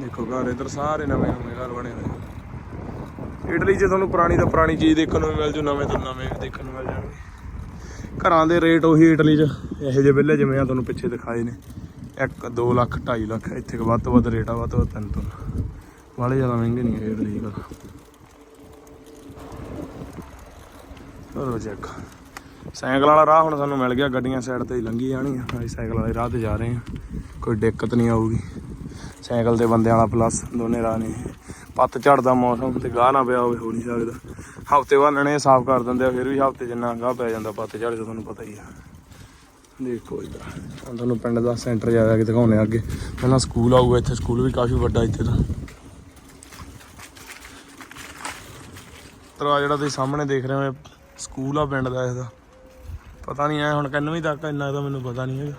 ਦੇਖੋ ਘਰ ਇਧਰ ਸਾਰੇ ਨਵੇਂ ਨਵੇਂ ਘਰ ਬਣੇ ਹੋਏ ਇਟਲੀ 'ਚ ਤੁਹਾਨੂੰ ਪੁਰਾਣੀ ਤੋਂ ਪੁਰਾਣੀ ਚੀਜ਼ ਦੇਖਣ ਨੂੰ ਮਿਲ ਜੂ, ਨਵੇਂ ਤੋਂ ਨਵੇਂ ਦੇਖਣ ਨੂੰ ਮਿਲ ਜਾਣਗੇ। ਘਰਾਂ ਦੇ ਰੇਟ ਉਹੀ ਇਟਲੀ 'ਚ, ਇਹੋ ਜਿਹੇ ਵਿਲੇ ਜਿਵੇਂ ਆ ਤੁਹਾਨੂੰ ਪਿੱਛੇ ਦਿਖਾਏ ਨੇ। 1 2 ਲੱਖ 2.5 ਲੱਖ, ਇੱਥੇ ਵੱਧ ਤੋਂ ਵੱਧ ਰੇਟ ਆ, ਵੱਧ ਤੋਂ ਵੱਧ ਤਿੰਨ ਤੋਂ ਵਾਲੇ ਜ਼ਿਆਦਾ ਮਹਿੰਗੇ ਨਹੀਂ ਹੈ ਇਟਲੀ ਦਾ ਚਲੋ ਚੈੱਕ ਸਾਈਕਲ ਵਾਲਾ ਰਾਹ ਹੁਣ ਸਾਨੂੰ ਮਿਲ ਗਿਆ, ਗੱਡੀਆਂ ਸਾਈਡ ਤੇ ਹੀ ਲੰਘੀ ਜਾਣੀਆਂ। ਅਸੀਂ ਸਾਈਕਲ ਵਾਲੇ ਰਾਹ ਤੇ ਜਾ ਰਹੇ ਹਾਂ। ਕੋਈ ਦਿੱਕਤ ਨਹੀਂ ਆਊਗੀ। ਸਾਈਕਲ ਤੇ ਬੰਦਿਆਂ ਵਾਲਾ ਪਲੱਸ ਦੋਨੇ ਰਾਹ ਨੇ। ਪੱਤ ਝੜਦਾ ਮੌਸਮ ਤੇ ਗਾਹ ਨਾ ਪਿਆ ਹੋਵੇ, ਹੋ ਨਹੀਂ ਸਕਦਾ। ਹਫ਼ਤੇ ਬਾਅਦ ਨਣੇ ਸਾਫ਼ ਕਰ ਦਿੰਦੇ ਆ, ਫਿਰ ਵੀ ਹਫ਼ਤੇ ਜਿੰਨਾ ਗਾਹ ਪੈ ਜਾਂਦਾ, ਪੱਤ ਝੜ ਜਾ ਤੁਹਾਨੂੰ ਪਤਾ ਹੀ ਆ। ਦੇਖੋ ਇਧਰ। ਹੁਣ ਤੁਹਾਨੂੰ ਪਿੰਡ ਦਾ ਸੈਂਟਰ ਜਾ ਕੇ ਦਿਖਾਉਣੇ ਆ ਅੱਗੇ। ਪਹਿਲਾਂ ਸਕੂਲ ਆਊਗਾ, ਇੱਥੇ ਸਕੂਲ ਵੀ ਕਾਫੀ ਵੱਡਾ ਇੱਥੇ ਦਾ ਤਰਾ ਜਿਹੜਾ ਤੁਸੀਂ ਸਾਹਮਣੇ ਦੇਖ ਰਹੇ ਹੋ ਸਕੂਲ ਆ ਪਿੰਡ ਦਾ ਇਹਦਾ। ਪਤਾ ਨਹੀਂ ਐ ਹੁਣ ਕਿੰਨਵੀਂ ਤੱਕ ਇੰਨਾ ਤਾਂ ਮੈਨੂੰ ਪਤਾ ਨਹੀਂ ਹੈਗਾ।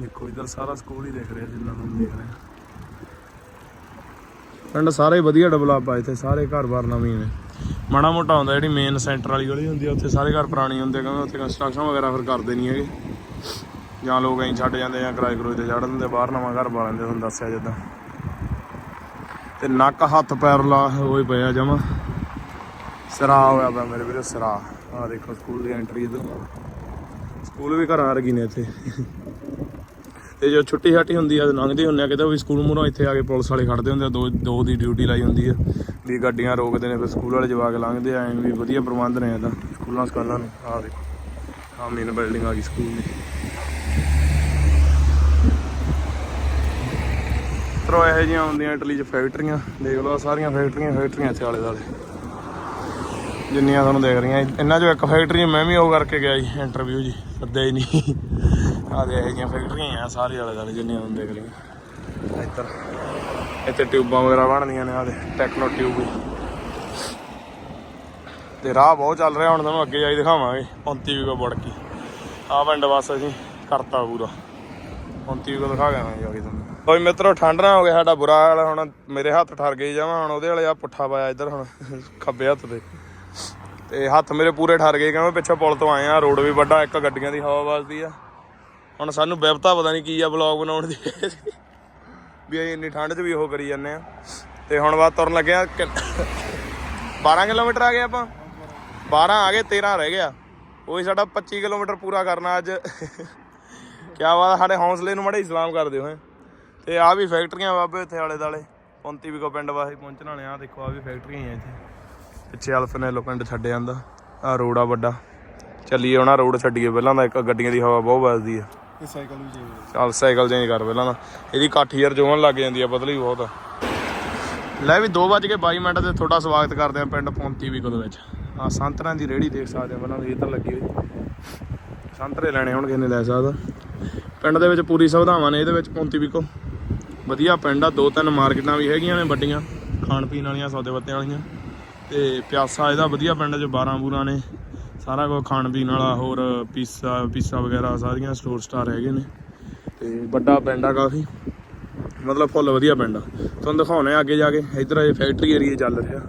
ਦੇਖੋ, ਇਧਰ ਸਾਰਾ ਸਕੂਲ ਹੀ ਦੇਖ ਰਿਹਾ ਜਿੰਨਾ ਹੁਣ ਦੇਖ ਰਹੇ। ਪਿੰਡ ਸਾਰੇ ਵਧੀਆ ਡਿਵੈਲਪ ਆ ਇੱਥੇ, ਸਾਰੇ ਘਰ-ਬਾਰ ਨਵੇਂ ਨੇ। ਮਾੜਾ ਮੋਟਾ ਹੁੰਦਾ, ਜਿਹੜੀ ਮੇਨ ਸੈਂਟਰ ਵਾਲੀ ਗਲੀ ਹੁੰਦੀ ਆ, ਉੱਥੇ ਸਾਰੇ ਘਰ ਪੁਰਾਣੇ ਹੁੰਦੇ ਕਿਉਂਕਿ ਉੱਥੇ ਕੰਸਟਰਕਸ਼ਨ ਵਗੈਰਾ ਫਿਰ ਕਰਦੇ ਨਹੀਂ ਹੈਗੇ। ਜਾਂ ਲੋਕ ਐਂ ਛੱਡ ਜਾਂਦੇ ਜਾਂ ਕਿਰਾਏ ਕਰੋਏ ਤੇ ਛੱਡ ਦਿੰਦੇ, ਬਾਹਰ ਨਵਾਂ ਘਰ ਪਾ ਲੈਂਦੇ, ਤੁਹਾਨੂੰ ਦੱਸਿਆ ਜਿੱਦਾਂ। ਤੇ ਨੱਕ ਹੱਥ ਪੈਰ ਲਾ ਹੋਏ ਪਿਆ ਜਮਾ। ਸਰਾ ਹੋਇਆ ਪਿਆ ਮੇਰੇ ਵੀਰੇ, ਸਰਾ। ਆ ਦੇਖੋ ਸਕੂਲ ਦੀ ਐਂਟਰੀ ਇਧਰ। ਸਕੂਲ ਵੀ ਘਰਾਂ ਵਰਗੀ ਨੇ ਇੱਥੇ। ਤੇ ਜੋ ਛੁੱਟੀ ਛਾਟੀ ਹੁੰਦੀ ਆ, ਲੰਘਦੇ ਹੁੰਦੇ ਆ, ਕਿਤੇ ਵੀ ਸਕੂਲ ਮੂਹਰੋਂ ਇੱਥੇ ਆ ਕੇ ਪੁਲਿਸ ਵਾਲੇ ਖੜਦੇ ਹੁੰਦੇ ਆ, ਦੋ ਦੋ ਦੀ ਡਿਊਟੀ ਲਾਈ ਹੁੰਦੀ ਆ, ਵੀ ਗੱਡੀਆਂ ਰੋਕਦੇ ਨੇ, ਫਿਰ ਸਕੂਲ ਵਾਲੇ ਜਵਾ ਕੇ ਲੰਘਦੇ ਆ ਐਂ ਵੀ ਵਧੀਆ ਪ੍ਰਬੰਧ ਨੇ ਇਹਦਾ, ਸਕੂਲਾਂ, ਸਕਾਲਾਂ ਨੂੰ। ਆ ਦੇਖੋ ਆ ਮੇਨ ਬਿਲਡਿੰਗ ਆ ਗਈ ਸਕੂਲ ਦੀ। ਤਰੋ ਇਹੋ ਜਿਹੀਆਂ ਹੁੰਦੀਆਂ, ਇਟਲੀ 'ਚ ਫੈਕਟਰੀਆਂ ਦੇਖ ਲਓ ਸਾਰੀਆਂ ਫੈਕਟਰੀਆਂ ਫੈਕਟਰੀਆਂ ਇੱਥੇ ਆਲੇ ਦੁਆਲੇ ਜਿੰਨੀਆਂ ਤੁਹਾਨੂੰ ਦੇਖ ਰਹੀਆਂ, ਇਹਨਾਂ 'ਚੋਂ ਇੱਕ ਫੈਕਟਰੀ ਮੈਂ ਵੀ ਉਹ ਕਰਕੇ ਗਿਆ ਜੀ ਇੰਟਰਵਿਊ ਜੀ, ਸੱਦਿਆ ਹੀ ਨਹੀਂ। ਆ ਦੇ ਇਹ ਫੈਕਟਰੀਆਂ ਆ, ਸਾਰੇ ਆਲੇ ਦੁਆਲੇ ਜਿੰਨੀਆਂ ਤੁਹਾਨੂੰ ਦੇਖ ਰਹੀਆਂ। ਇੱਧਰ, ਇੱਥੇ ਟਿਊਬਾਂ ਵਗੈਰਾ ਬਣਦੀਆਂ ਨੇ ਆ ਦੇ ਟੈਕਨੋ ਟਿਊਬ ਤੇ ਰਾਹ ਬਹੁਤ ਚੱਲ ਰਿਹਾ, ਹੁਣ ਤੁਹਾਨੂੰ ਅੱਗੇ ਜਾਈ ਦਿਖਾਵਾਂਗੇ 29 ਵੀ ਕੋ ਬੜਕੀ ਆ ਪਿੰਡ ਬਸ ਅਸੀਂ ਕਰਤਾ ਪੂਰਾ। 29 ਕੋ ਦਿਖਾ ਗਿਆ ਜਾ ਕੇ ਤੁਹਾਨੂੰ। ਓਏ ਮਿੱਤਰੋ, ਠੰਡ ਨਾ ਹੋ ਗਿਆ ਸਾਡਾ ਬੁਰਾ ਹਾਲ ਹੁਣ ਮੇਰੇ ਹੱਥ ਠਰ ਗਏ ਜਾਵਾਂ ਹੁਣ ਉਹਦੇ ਵਾਲੇ ਆ ਪੁੱਠਾ ਪਾਇਆ ਇੱਧਰ, ਹੁਣ ਖੱਬੇ ਹੱਥ ਤੇ। ਤੇ ਹੱਥ ਮੇਰੇ ਪੂਰੇ ਠਰ ਗਏ, ਕਿਉਂਕਿ ਪਿੱਛੇ ਪੁਲ ਤੋਂ ਆਏ ਆ ਰੋਡ ਵੀ ਵੱਡਾ, ਇੱਕ ਗੱਡੀਆਂ ਦੀ ਹਵਾ ਵੱਜਦੀ ਆ। ਹੁਣ ਸਾਨੂੰ ਬਿਪਤਾ ਪਤਾ ਨਹੀਂ ਕੀ ਆ ਬਲੌਗ ਬਣਾਉਣ ਦੀ। ਵੀ ਅਸੀਂ ਇੰਨੀ ਠੰਡ 'ਚ ਵੀ ਉਹ ਕਰੀ ਜਾਂਦੇ ਆ। ਤੇ ਹੁਣ ਬਾਅਦ ਤੁਰਨ ਲੱਗੇ ਆ 12 ਕਿਲੋਮੀਟਰ ਆ ਗਏ ਆਪਾਂ। 12 ਆ ਗਏ 13 ਰਹਿ ਗਿਆ। ਉਹੀ ਸਾਡਾ 25 ਕਿਲੋਮੀਟਰ ਪੂਰਾ ਕਰਨਾ ਅੱਜ। ਕਿਆ ਬਾਤ ਸਾਡੇ ਹੌਸਲੇ ਨੂੰ ਮੜੇ ਇਸਲਾਮ ਕਰ ਦਿਓ ਹੈ ਤੇ ਆ ਵੀ ਫੈਕਟਰੀਆਂ ਬਾਬੇ, ਇੱਥੇ ਆਲੇ ਦਾਲੇ 29 ਵੀ ਪਿੰਡ ਵਾਸੀ ਪਹੁੰਚਣ ਵਾਲੇ ਆ ਦੇਖੋ ਆ ਵੀ ਫੈਕਟਰੀਆਂ ਹੀ ਆ ਇੱਥੇ। ਪਿੱਛੇ ਅਲਫਨੇਲੋ ਪਿੰਡ ਛੱਡ ਜਾਂਦਾ। ਆ ਰੋਡ ਆ ਵੱਡਾ। ਚੱਲੀਏ ਉਹਨਾਂ ਰੋਡ ਛੱਡੀਏ ਪਹਿਲਾਂ ਤਾਂ ਇੱਕ ਗੱਡੀਆਂ ਦੀ ਹਵਾ ਬਹੁਤ ਵੱਜਦੀ ਆ। ਇਹ ਸਾਈਕਲ ਵੀ ਚਾਹੀਦਾ ਚੱਲ ਸਾਈਕਲ ਚੇਂਜ ਕਰ ਪਹਿਲਾਂ ਤਾਂ। ਇਹਦੀ ਕਾਠੀ ਯਾਰ ਜੋਣ ਲੱਗ ਜਾਂਦੀ ਆ ਪਤਲੀ ਬਹੁਤ। ਆ ਲੈ ਵੀ 2:22 ਮਿੰਟ ਤੇ ਤੁਹਾਡਾ ਸਵਾਗਤ ਕਰਦੇ ਆ ਪਿੰਡ ਪੌਂਤੀ ਵੀ ਦੇ ਵਿੱਚ। ਆ ਸੰਤਰਾਂ ਦੀ ਰੇੜੀ ਦੇਖ ਸਕਦੇ ਆ ਪਹਿਲਾਂ ਤਾਂ ਇੱਧਰ ਲੱਗੀ ਹੋਈ। ਸੰਤਰੇ ਲੈਣੇ ਹੁਣ ਕਿੰਨੇ ਲੈ ਸਕਦਾ। ਪਿੰਡ ਦੇ ਵਿੱਚ ਪੂਰੀ ਸੁਵਿਧਾਵਾਂ ਨੇ ਇਹਦੇ ਵਿੱਚ ਪੌਂਤੀ ਵਿਕੋ ਵਧੀਆ ਪਿੰਡ ਆ ਦੋ ਤਿੰਨ ਮਾਰਕੀਟਾਂ ਵੀ ਹੈਗੀਆਂ ਨੇ ਵੱਡੀਆਂ। ਖਾਣ ਪੀਣ ਵਾਲੀਆਂ ਸੌਦੇ ਪੱਤੇ ਵਾਲੀਆਂ। ਤੇ ਪਿਆਸਾ ਇਹਦਾ ਵਧੀਆ ਪਿੰਡ 'ਚ 12 ਬੂਰਾ ਨੇ। ਸਾਰਾ ਕੁਝ ਖਾਣ ਪੀਣ ਵਾਲਾ, ਹੋਰ ਪੀਸਾ ਪੀਸਾ ਵਗੈਰਾ ਸਾਰੀਆਂ ਸਟੋਰ ਸਟਾਰ ਹੈਗੇ ਨੇ। ਤੇ ਵੱਡਾ ਪਿੰਡ ਆ ਕਾਫੀ। ਮਤਲਬ ਫੁੱਲ ਵਧੀਆ ਪਿੰਡ ਆ। ਤੁਹਾਨੂੰ ਦਿਖਾਉਣੇ ਆ ਅੱਗੇ ਜਾ ਕੇ। ਇਧਰ ਇਹ ਫੈਕਟਰੀ ਏਰੀਆ ਚੱਲ ਰਿਹਾ।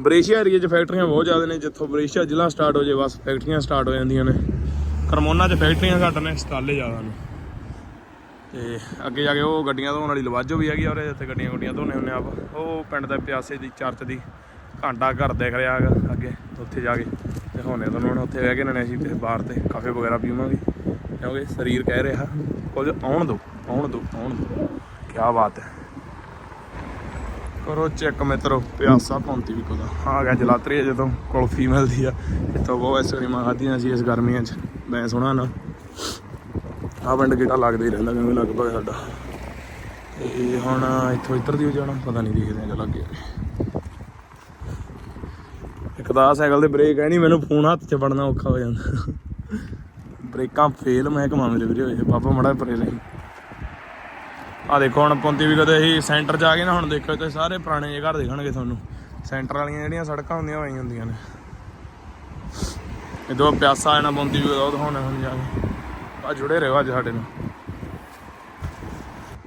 ਬਰੇਸ਼ੀਆ ਏਰੀਆ 'ਚ ਫੈਕਟਰੀਆਂ ਬਹੁਤ ਜ਼ਿਆਦਾ ਨੇ। ਜਿੱਥੋਂ ਬਰੇਸ਼ੀਆ ਜ਼ਿਲ੍ਹਾ ਸਟਾਰਟ ਹੋ ਜੇ ਬਸ ਫੈਕਟਰੀਆਂ ਸਟਾਰਟ ਹੋ ਜਾਂਦੀਆਂ ਨੇ। ਕਰਮੋਨਾ 'ਚ ਫੈਕਟਰੀਆਂ ਘੱਟ ਨੇ, ਸਟਾਲੇ ਜ਼ਿਆਦਾ ਨੇ। ਤੇ ਅੱਗੇ ਜਾ ਕੇ ਉਹ ਗੱਡੀਆਂ ਧੋਣ ਵਾਲੀ ਲਵਾਜੋ ਵੀ ਹੈਗੀ ਔਰ ਇੱਥੇ ਗੱਡੀਆਂ ਗੁੱਡੀਆਂ ਧੋਣੇ ਹੁੰਦੇ ਆਪ। ਉਹ ਪਿੰਡ ਦਾ ਪਿਆਸੇ ਦੀ, ਚਰਚ ਦੀ। ਘੰਟਾ ਘਰ ਦੇਖ ਰਿਹਾ ਹੈਗਾ ਅੱਗੇ, ਉੱਥੇ ਜਾ ਕੇ। ਦਿਖਾਉਣੇ ਤੁਹਾਨੂੰ ਹੁਣ ਉੱਥੇ ਬਹਿ ਕੇ ਨਾਲੇ ਅਸੀਂ ਤੇ ਬਾਹਰ ਤੇ ਕਾਫੇ ਵਗੈਰਾ ਪੀਵਾਂਗੇ। ਕਿਉਂਕਿ ਸਰੀਰ ਕਹਿ ਰਿਹਾ, ਕੁਝ ਆਉਣ ਦਿਓ ਆਉਣ ਦਿਓ ਆਉਣ ਦਿਓ ਕੀ ਬਾਤ ਹੈ। ਕਰੋ ਚੈੱਕ ਮਿੱਤਰੋ, ਪਿਆਸਾ ਪੌਂਤੀ ਵੀ ਕੋਦਾ ਆ ਗਿਆ ਜਲਾਤਰੀ ਜਦੋਂ ਕੁਲਫੀ ਮਿਲਦੀ ਆ। ਇੱਥੋਂ ਬਹੁਤ ਐਸਕ੍ਰੀਮਾਂ ਖਾਧੀਆਂ ਸੀ ਇਸ ਗਰਮੀਆਂ 'ਚ। ਮੈਂ ਸੁਣਾ ਨਾ ਆ ਪਿੰਡ ਕਿਹੜਾ ਲੱਗਦਾ ਹੀ ਰਹਿੰਦਾ ਕਿਉਂਕਿ ਲਗਭਗ ਸਾਡਾ। ਤੇ ਹੁਣ ਇੱਥੋਂ ਇੱਧਰ ਦੀ ਹੋ ਜਾਣਾ, ਪਤਾ ਨਹੀਂ ਦੇਖਦੇ ਆ ਚੱਲ ਲੱਗੇ ਇੱਕ ਸਾਈਕਲ ਦੇ ਬ੍ਰੇਕ ਹੈ ਨਹੀਂ ਮੈਨੂੰ ਫੋਨ ਹੱਥ 'ਚ ਫੜਨਾ ਔਖਾ ਹੋ ਜਾਂਦਾ। ਬ੍ਰੇਕਾਂ ਫੇਲ ਮੈਂ ਕਮਾ ਮੇਰੇ ਵੀਰੇ ਹੋਏ ਪਾਪਾ ਮੜਾ ਪਰੇ ਲਈ ਆ ਦੇਖੋ ਹੁਣ ਪੁੰਤੀ ਵੀ ਕਦੇ ਅਸੀਂ ਸੈਂਟਰ 'ਚ ਆ ਗਏ ਨਾ, ਹੁਣ ਦੇਖੋ ਤੇ ਸਾਰੇ ਪੁਰਾਣੇ ਜਿਹੇ ਘਰ ਦੇਖਣਗੇ ਤੁਹਾਨੂੰ। ਸੈਂਟਰ ਵਾਲੀਆਂ ਜਿਹੜੀਆਂ ਸੜਕਾਂ ਹੁੰਦੀਆਂ ਹੋਈਆਂ ਹੁੰਦੀਆਂ ਨੇ। ਇਦੋਂ ਪਿਆਸਾ ਆਣਾ ਪੁੰਤੀ ਵੀ ਉਹ ਦਿਖਾਉਣਾ ਹੁਣ ਜਾ ਕੇ। ਆ ਜੁੜੇ ਰਹੋ ਅੱਜ ਸਾਡੇ ਨਾਲ।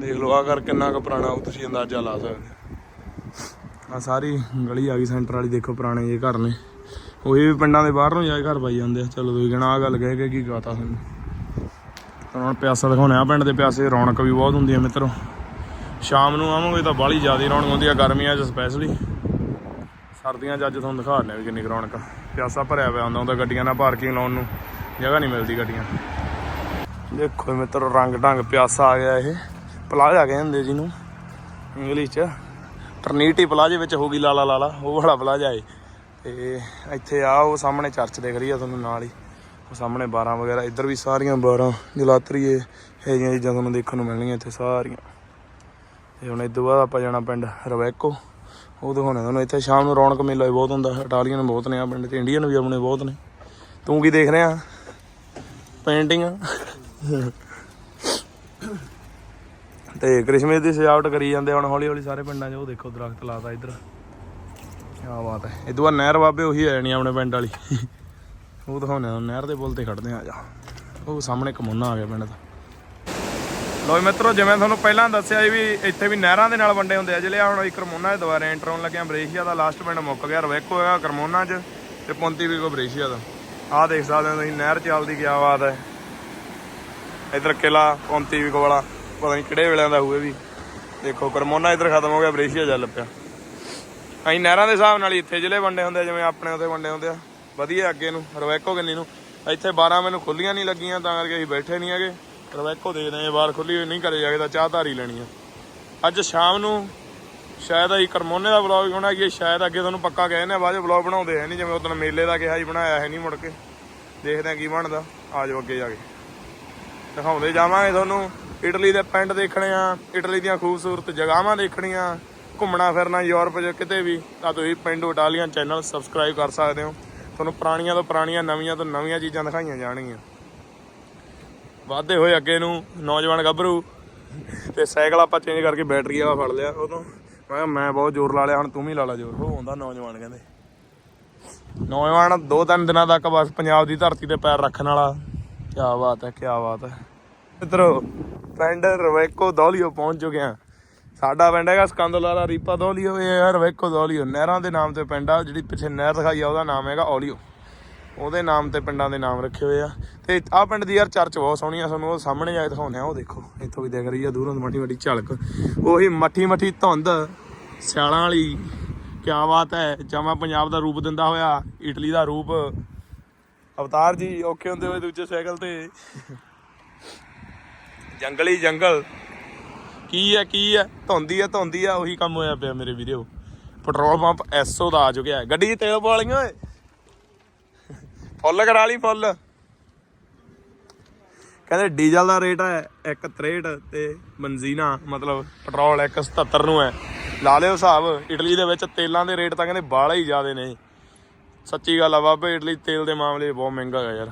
ਦੇਖ ਲਓ ਆ ਘਰ ਕਿੰਨਾ ਕੁ ਪੁਰਾਣਾ, ਉਹ ਤੁਸੀਂ ਅੰਦਾਜ਼ਾ ਲਾ ਸਕਦੇ ਆ ਸਾਰੀ ਗਲੀ ਆ ਗਈ ਸੈਂਟਰ ਵਾਲੀ ਦੇਖੋ ਪੁਰਾਣੇ ਜਿਹੇ ਘਰ ਨੇ। ਉਹੀ ਵੀ ਪਿੰਡਾਂ ਦੇ ਬਾਹਰ ਨੂੰ ਜਾ ਕੇ ਘਰ ਪਾਈ ਜਾਂਦੇ ਆ। ਚਲੋ ਤੁਸੀਂ ਕਹਿਣਾ ਆ ਗੱਲ ਕਹੇ ਕਿ ਕੀ ਗਾਤਾ ਤੁਹਾਨੂੰ ਪਿਆਸਾ ਦਿਖਾਉਣਾ ਆ ਪਿੰਡ ਦੇ ਪਿਆਸੇ ਰੌਣਕ ਵੀ ਬਹੁਤ ਹੁੰਦੀ ਹੈ ਮਿੱਤਰੋ। ਸ਼ਾਮ ਨੂੰ ਆਵਾਂਗੇ ਤਾਂ ਬਾਹਲੀ ਜ਼ਿਆਦਾ ਰੌਣਕ ਹੁੰਦੀ ਆ, ਗਰਮੀਆਂ 'ਚ ਸਪੈਸ਼ਲੀ ਸਰਦੀਆਂ 'ਚ ਅੱਜ ਤੁਹਾਨੂੰ ਦਿਖਾ ਦਿੰਦੇ ਆ ਵੀ ਕਿੰਨੀ ਕੁ ਰੌਣਕ ਪਿਆਸਾ ਭਰਿਆ ਪਿਆ ਹੁੰਦਾ ਹੁੰਦਾ ਗੱਡੀਆਂ ਨਾਲ ਪਾਰਕਿੰਗ ਲਾਉਣ ਨੂੰ ਜਗ੍ਹਾ ਨਹੀਂ ਮਿਲਦੀ ਗੱਡੀਆਂ। ਦੇਖੋ ਮਿੱਤਰੋ ਰੰਗ ਢੰਗ ਪਿਆਸਾ ਆ ਗਿਆ ਇਹ। ਪਲਾਜ਼ਾ ਕਹਿੰਦੇ ਜਿਹਨੂੰ ਇੰਗਲਿਸ਼ 'ਚ। ਟਰਨੀਟੀ ਪਲਾਜ਼ੇ ਵਿੱਚ ਹੋ ਗਈ ਲਾਲਾ ਲਾਲਾ, ਉਹ ਵਾਲਾ ਪਲਾਜ਼ਾ ਏ। ਤੇ ਇੱਥੇ ਆ, ਉਹ ਸਾਹਮਣੇ ਚਰਚ ਦਿਖ ਰਹੀ ਆ ਤੁਹਾਨੂੰ ਨਾਲ ਹੀ। ਉਹ ਸਾਹਮਣੇ 12 ਵਗੈਰਾ, ਇੱਧਰ ਵੀ ਸਾਰੀਆਂ 12 ਜਲਾਤਰੀਏ ਇਹ ਜਿਹੀਆਂ ਚੀਜ਼ਾਂ ਤੁਹਾਨੂੰ ਦੇਖਣ ਨੂੰ ਮਿਲਣਗੀਆਂ ਇੱਥੇ ਸਾਰੀਆਂ। ਤੇ ਹੁਣ ਇਸ ਤੋਂ ਬਾਅਦ ਆਪਾਂ ਜਾਣਾ ਪਿੰਡ ਰਵੈਕੋ। ਉਹ ਦਿਖਾਉਣਾ ਤੁਹਾਨੂੰ ਇੱਥੇ ਸ਼ਾਮ ਨੂੰ ਰੌਣਕ ਮੇਲਾ ਵੀ ਬਹੁਤ ਹੁੰਦਾ, ਇਟਾਲੀਅਨ ਬਹੁਤ ਨੇ ਆ ਪਿੰਡ 'ਚ ਇੰਡੀਅਨ ਵੀ ਆਪਣੇ ਬਹੁਤ ਨੇ। ਤੂੰ ਕੀ ਦੇਖ ਰਿਹਾ? ਪੇਂਟਿੰਗ? ਤੇ ਕ੍ਰਿਸਮਸ ਦੀ ਸਜਾਵਟ ਕਰੀ ਜਾਂਦੇ ਹੁਣ ਹੌਲੀ ਹੌਲੀ ਸਾਰੇ ਪਿੰਡਾਂ 'ਚ, ਉਹ ਦੇਖੋ ਦਰਖਤ ਲਾਤਾ ਇੱਧਰ। ਕੀ ਬਾਤ ਹੈ। ਇਹ ਤੋਂ ਨਹਿਰ ਬਾਬੇ ਉਹੀ ਆ ਜਾਣੀ ਆਪਣੇ ਪਿੰਡ ਵਾਲੀ। ਉਹ ਦਿਖਾਉਣੇ ਆ ਨਹਿਰ ਦੇ ਪੁਲ ਤੇ ਖੜਦੇ ਆ ਜਾ। ਉਹ ਸਾਹਮਣੇ ਕਮੋਨਾ ਆ ਗਿਆ ਪਿੰਡ ਦਾ। ਲੋ ਮਿੱਤਰੋ, ਜਿਵੇਂ ਤੁਹਾਨੂੰ ਪਹਿਲਾਂ ਦੱਸਿਆ ਸੀ ਵੀ ਇੱਥੇ ਵੀ ਨਹਿਰਾਂ ਦੇ ਨਾਲ ਵੰਡੇ ਹੁੰਦੇ ਆ ਜਿਹੜੇ ਹੁਣ ਕਰਮੋਨਾ ਦੇ ਦੁਆਰੇ ਐਂਟਰ ਹੋਣ ਲੱਗਿਆ ਬਰੇਸ਼ੀਆ ਦਾ ਲਾਸਟ ਪਿੰਡ ਮੁੱਕ ਗਿਆ, ਰਵੇਕੋ ਹੈਗਾ ਕਰਮੋਨਾ 'ਚ ਤੇ ਪੁੰਤੀ ਵੀ ਕੋ ਬਰੇਸ਼ੀਆ ਦਾ। ਆਹ ਦੇਖ ਸਕਦੇ ਹੋ ਤੁਸੀਂ, ਨਹਿਰ ਚੱਲਦੀ ਕੀ ਬਾਤ ਹੈ। ਇਧਰ ਕਿਲਾ ਪੁੰਤੀ ਵੀ ਵਾਲਾ ਪਤਾ ਨਹੀਂ ਕਿਹੜੇ ਵੇਲਿਆਂ ਦਾ ਹੋਊ ਵੀ। ਦੇਖੋ, ਕਰਮੋਨਾ ਇੱਧਰ ਖਤਮ ਹੋ ਗਿਆ, ਬ੍ਰੇਸ਼ੀਆ ਚੱਲ ਪਿਆ। ਅਸੀਂ ਨਹਿਰਾਂ ਦੇ ਹਿਸਾਬ ਨਾਲ ਹੀ ਇੱਥੇ ਜ਼ਿਲ੍ਹੇ ਵੰਡੇ ਹੁੰਦੇ ਆ, ਜਿਵੇਂ ਆਪਣੇ ਉੱਥੇ ਵੰਡੇ ਹੁੰਦੇ ਆ। ਵਧੀਆ ਅੱਗੇ ਨੂੰ, ਰਵੈਕੋ ਕਿੰਨੀ ਨੂੰ। ਇੱਥੇ 12 ਮੈਨੂੰ ਖੁੱਲੀਆਂ ਨਹੀਂ ਲੱਗੀਆਂ, ਤਾਂ ਕਰਕੇ ਅਸੀਂ ਬੈਠੇ ਨਹੀਂ ਹੈਗੇ। ਰਵੈਕੋ ਦੇਖਦੇ ਆਂ ਬਾਹਰ ਖੁੱਲੀ ਹੋਈ ਨਹੀਂ ਕਰੇ ਜਾ ਤਾਂ ਚਾਹ ਧਾਰੀ ਲੈਣੀ ਆ। ਅੱਜ ਸ਼ਾਮ ਨੂੰ ਸ਼ਾਇਦ ਅਸੀਂ ਕਰਮੋਨੇ ਦਾ ਵਲੌਗ ਹੋਣਾ ਕਿ ਸ਼ਾਇਦ ਅੱਗੇ ਤੁਹਾਨੂੰ ਪੱਕਾ ਕਹਿੰਦੇ ਆ, ਬਾਅਦ ਚ ਵਲੌਗ ਬਣਾਉਂਦੇ ਹੈ ਨਹੀਂ ਜਿਵੇਂ ਉਦੋਂ ਮੇਲੇ ਦਾ ਕਿਹਾ ਸੀ, ਬਣਾਇਆ ਹੈ ਨਹੀਂ ਮੁੜ ਕੇ। ਦੇਖਦੇ ਆ ਕੀ ਬਣਦਾ, ਆ ਜਾਓ ਅੱਗੇ ਜਾ ਕੇ। ਦਿਖਾਉਂਦੇ ਜਾਵਾਂਗੇ ਤੁਹਾਨੂੰ। ਇਟਲੀ ਦੇ ਪਿੰਡ ਦੇਖਣੇ ਆ, ਇਟਲੀ ਦੀਆਂ ਖੂਬਸੂਰਤ ਜਗ੍ਹਾਵਾਂ ਦੇਖਣੀਆਂ, ਘੁੰਮਣਾ ਫਿਰਨਾ ਯੂਰਪ 'ਚ ਕਿਤੇ ਵੀ, ਤਾਂ ਤੁਸੀਂ ਪਿੰਡੂ ਇਟਾਲੀਅਨ ਚੈਨਲ ਸਬਸਕ੍ਰਾਈਬ ਕਰ ਸਕਦੇ ਹੋ। ਤੁਹਾਨੂੰ ਪੁਰਾਣੀਆਂ ਤੋਂ ਪੁਰਾਣੀਆਂ, ਨਵੀਆਂ ਤੋਂ ਨਵੀਆਂ ਚੀਜ਼ਾਂ ਦਿਖਾਈਆਂ ਜਾਣਗੀਆਂ। ਵਾਧੇ ਹੋਏ ਅੱਗੇ ਨੂੰ, ਨੌਜਵਾਨ ਗੱਭਰੂ। ਤੇ ਸਾਈਕਲ ਆਪਾਂ ਚੇਂਜ ਕਰਕੇ ਬੈਟਰੀ ਵਾਲਾ ਫੜ ਲਿਆ ਉਦੋਂ। ਮੈਂ ਕਿਹਾ, ਮੈਂ ਬਹੁਤ ਜ਼ੋਰ ਲਾ ਲਿਆ, ਹੁਣ ਤੂੰ ਵੀ ਲਾ ਲਾ ਜ਼ੋਰ। ਉਹ ਆਉਂਦਾ ਨੌਜਵਾਨ ਕਹਿੰਦੇ। ਨੌਜਵਾਨ ਦੋ ਤਿੰਨ ਦਿਨਾਂ ਤੱਕ ਬਸ ਪੰਜਾਬ ਦੀ ਧਰਤੀ ਤੇ ਪੈਰ ਰੱਖਣ ਵਾਲਾ। ਕੀ ਬਾਤ ਹੈ ਕੀ ਬਾਤ ਹੈ। ਮਿੱਤਰੋ, ਪਿੰਡ ਰਵੇਕੋ ਦੌਲੀਓ ਪਹੁੰਚ ਚੁੱਕੇ ਆ ਸਾਡਾ ਪਿੰਡ ਹੈਗਾ ਸਕੰਦਲਾਲਾ ਰੀਪਾ ਦੌਲੀਓ, ਇਹ ਹੈ ਰਵੇਕੋ ਦੌਲੀਓ। ਨਹਿਰਾਂ ਦੇ ਨਾਮ ਤੇ ਪਿੰਡ ਆ, ਜਿਹੜੀ ਪਿੱਛੇ ਨਹਿਰ ਦਿਖਾਈ ਆ, ਉਹਦਾ ਨਾਮ ਹੈਗਾ ਔਲੀਓ। ਉਹਦੇ ਨਾਮ ਤੇ ਪਿੰਡਾਂ ਦੇ ਨਾਮ ਰੱਖੇ ਹੋਏ ਆ। ਤੇ ਆਹ ਪਿੰਡ ਦੀ ਯਾਰ ਚਰਚ ਬਹੁਤ ਸੋਹਣੀ ਆ, ਤੁਹਾਨੂੰ ਉਹ ਸਾਹਮਣੇ ਜਾ ਕੇ ਦਿਖਾਉਂਦੇ ਆ, ਉਹ ਦੇਖੋ, ਇੱਥੋਂ ਵੀ ਦਿਖ ਰਹੀ ਆ, ਦੂਰੋਂ ਮੱਠੀ ਮੱਠੀ ਝਲਕ। ਉਹੀ ਮੱਠੀ ਮੱਠੀ ਧੁੰਦ, ਸਿਆਲਾਂ ਵਾਲੀ, ਕਿਆ ਬਾਤ ਹੈ, ਜਮਾ ਪੰਜਾਬ ਦਾ ਰੂਪ ਦਿੰਦਾ ਹੋਇਆ, ਇਟਲੀ ਦਾ ਰੂਪ। ਅਵਤਾਰ ਜੀ, ਔਖੇ ਹੁੰਦੇ ਹੋਏ ਦੂਜੇ ਸਾਈਕਲ ਤੇ। ਜੰਗਲੀ ਜੰਗਲ। ਕੀ ਹੈ ਕੀ ਹੈ? ਧੁੰਦੀ ਹੈ ਧੁੰਦੀ ਹੈ ਉਹੀ ਕੰਮ ਹੋਇਆ ਪਿਆ ਮੇਰੇ ਵੀਡੀਓ ਪੈਟਰੋਲ ਪੰਪ ਐਸਓ ਦਾ ਆ ਚੁੱਕਿਆ ਗੱਡੀ 'ਚ ਤੇਲ ਪਵਾ ਲਈਆਂ ਓਏ। ਫੁੱਲ ਕਰਾ ਲਈ ਫੁੱਲ। ਕਹਿੰਦੇ ਡੀਜ਼ਲ ਦਾ ਰੇਟ ਹੈ 163 ਤੇ ਬenzina ਮਤਲਬ ਪੈਟਰੋਲ 177 ਨੂੰ ਹੈ। ਲਾ ਲਿਓ ਹਿਸਾਬ, ਇਟਲੀ ਦੇ ਵਿੱਚ ਤੇਲਾਂ ਦੇ ਰੇਟ ਤਾਂ ਕਹਿੰਦੇ ਬਾਹਲਾ ਹੀ ਜ਼ਿਆਦੇ ਨੇ। ਸੱਚੀ ਗੱਲ ਆ ਬਾਬੇ, ਇਟਲੀ ਤੇਲ ਦੇ ਮਾਮਲੇ ਬਹੁਤ ਮਹਿੰਗਾ ਹੈ ਯਾਰ।